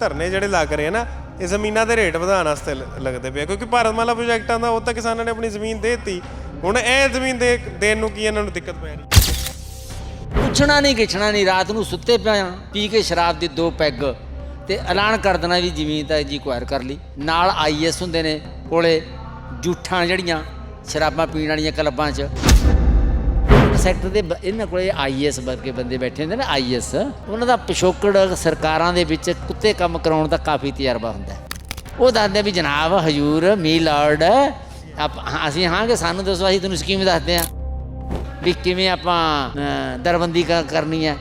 ਧਰਨੇ ਜਿਹੜੇ ਲੱਗ ਰਹੇ ਨਾ, ਇਹ ਜ਼ਮੀਨਾਂ ਦੇ ਰੇਟ ਵਧਾਉਣ ਵਾਸਤੇ ਲੱਗਦੇ ਪਏ ਕਿਉਂਕਿ ਭਾਰਤਮਾਲਾ ਪ੍ਰੋਜੈਕਟਾਂ ਦਾ ਉਹ ਤਾਂ ਕਿਸਾਨਾਂ ਨੇ ਆਪਣੀ ਜ਼ਮੀਨ ਦੇ ਹੁਣ ਇਹ ਜ਼ਮੀਨ ਦੇ ਦੇਣ ਨੂੰ ਕੀ ਇਹਨਾਂ ਨੂੰ ਦਿੱਕਤ ਪੈ ਰਹੀ? ਪੁੱਛਣਾ ਨਹੀਂ ਗਿੱਛਣਾ ਨਹੀਂ, ਰਾਤ ਨੂੰ ਸੁੱਤੇ ਪਿਆ ਪੀ ਕੇ ਸ਼ਰਾਬ ਦੇ ਦੋ ਪੈਗ ਤੇ ਐਲਾਨ ਕਰ ਦੇਣਾ ਵੀ ਜ਼ਮੀਨ ਤਾਂ ਜੀ ਕੁਆਇਰ ਕਰ ਲਈ। ਨਾਲ ਆਈਐਸ ਹੁੰਦੇ ਨੇ ਕੋਲੇ, ਜੂਠਾਂ ਜਿਹੜੀਆਂ ਸ਼ਰਾਬਾਂ ਪੀਣ ਵਾਲੀਆਂ ਕਲੱਬਾਂ 'ਚ। ਸੈਕਟਰ ਦੇ ਬ- ਇਹਨਾਂ ਕੋਲੇ ਆਈਐਸ ਵਰਗੇ ਬੰਦੇ ਬੈਠੇ ਹੁੰਦੇ ਨੇ ਆਈਐਸ ਉਹਨਾਂ ਦਾ ਪਿਛੋਕੜ ਸਰਕਾਰਾਂ ਦੇ ਵਿੱਚ ਕੁੱਤੇ ਕੰਮ ਕਰਾਉਣ ਦਾ ਕਾਫੀ ਤਜਰਬਾ ਹੁੰਦਾ ਉਹ ਦੱਸਦੇ ਵੀ ਜਨਾਬ, ਹਜੂਰ, ਮੀ ਲਾਰਡ, ਆਪ ਅਸੀਂ ਹਾਂ ਕਿ ਸਾਨੂੰ ਦੱਸੋ, ਅਸੀਂ ਤੁਹਾਨੂੰ ਸਕੀਮ ਦੱਸਦੇ ਹਾਂ ਵੀ ਕਿਵੇਂ ਆਪਾਂ ਦਰਬੰਦੀ ਕ- ਕਰਨੀ ਹੈ,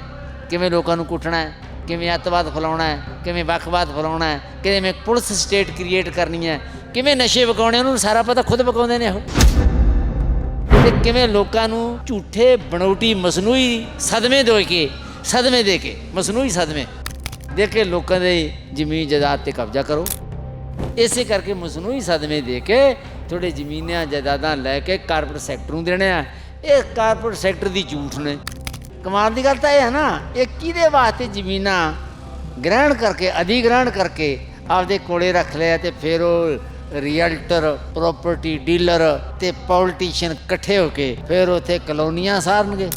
ਕਿਵੇਂ ਲੋਕਾਂ ਨੂੰ ਕੁੱਟਣਾ ਹੈ, ਕਿਵੇਂ ਅੱਤਵਾਦ ਫੈਲਾਉਣਾ ਹੈ, ਕਿਵੇਂ ਵੱਖਵਾਦ ਫੈਲਾਉਣਾ ਹੈ, ਕਿਵੇਂ ਪੁਲਿਸ ਸਟੇਟ ਕ੍ਰੀਏਟ ਕਰਨੀ ਹੈ, ਕਿਵੇਂ ਨਸ਼ੇ ਵਕਾਉਣੇ ਉਹਨੂੰ ਸਾਰਾ ਪਤਾ ਖੁਦ ਵਕਾਉਂਦੇ ਨੇ ਉਹ। ਤੇ ਕਿਵੇਂ ਲੋਕਾਂ ਨੂੰ ਝੂਠੇ ਬਣਾਉਟੀ ਮਸਨੂਈ ਸਦਮੇ ਦੇ ਕੇ, ਸਦਮੇ ਦੇ ਕੇ, ਮਸਨੂਈ ਸਦਮੇ ਦੇ ਕੇ ਲੋਕਾਂ ਦੇ ਜ਼ਮੀਨ ਜਾਇਦਾਦ ਤੇ ਕਬਜ਼ਾ ਕਰੋ। ਇਸੇ ਕਰਕੇ ਮਸਨੂਈ ਸਦਮੇ ਦੇ ਕੇ ਥੋੜੇ ਜ਼ਮੀਨਾਂ ਜਾਇਦਾਦਾਂ ਲੈ ਕੇ ਕਾਰਪੋਰੇਟ ਸੈਕਟਰ ਨੂੰ ਦੇਣੇ ਆ। ਇਹ ਕਾਰਪੋਰੇਟ ਸੈਕਟਰ ਦੀ ਝੂਠ ਨੇ। ਕਮਾਲ ਦੀ ਗੱਲ ਤਾਂ ਇਹ ਹੈ ਨਾ, ਇਹ ਕਿਹਦੇ ਵਾਸਤੇ ਜ਼ਮੀਨਾਂ ਗ੍ਰਹਿਣ ਕਰਕੇ, ਅਧਿਗ੍ਰਹਿਣ ਕਰਕੇ ਆਪਦੇ ਕੋਲੇ ਰੱਖ ਲਿਆ ਤੇ ਫਿਰ ਉਹ ਰੀਅਲਟਰ ਪ੍ਰਾਪਰਟੀ ਡੀਲਰ ਤੇ ਪੋਲੀਟੀਸ਼ੀਅਨ ਇਕੱਠੇ ਹੋ ਕੇ ਫਿਰ ਉੱਥੇ ਕਲੋਨੀਆਂ ਸਾਰਨਗੇ।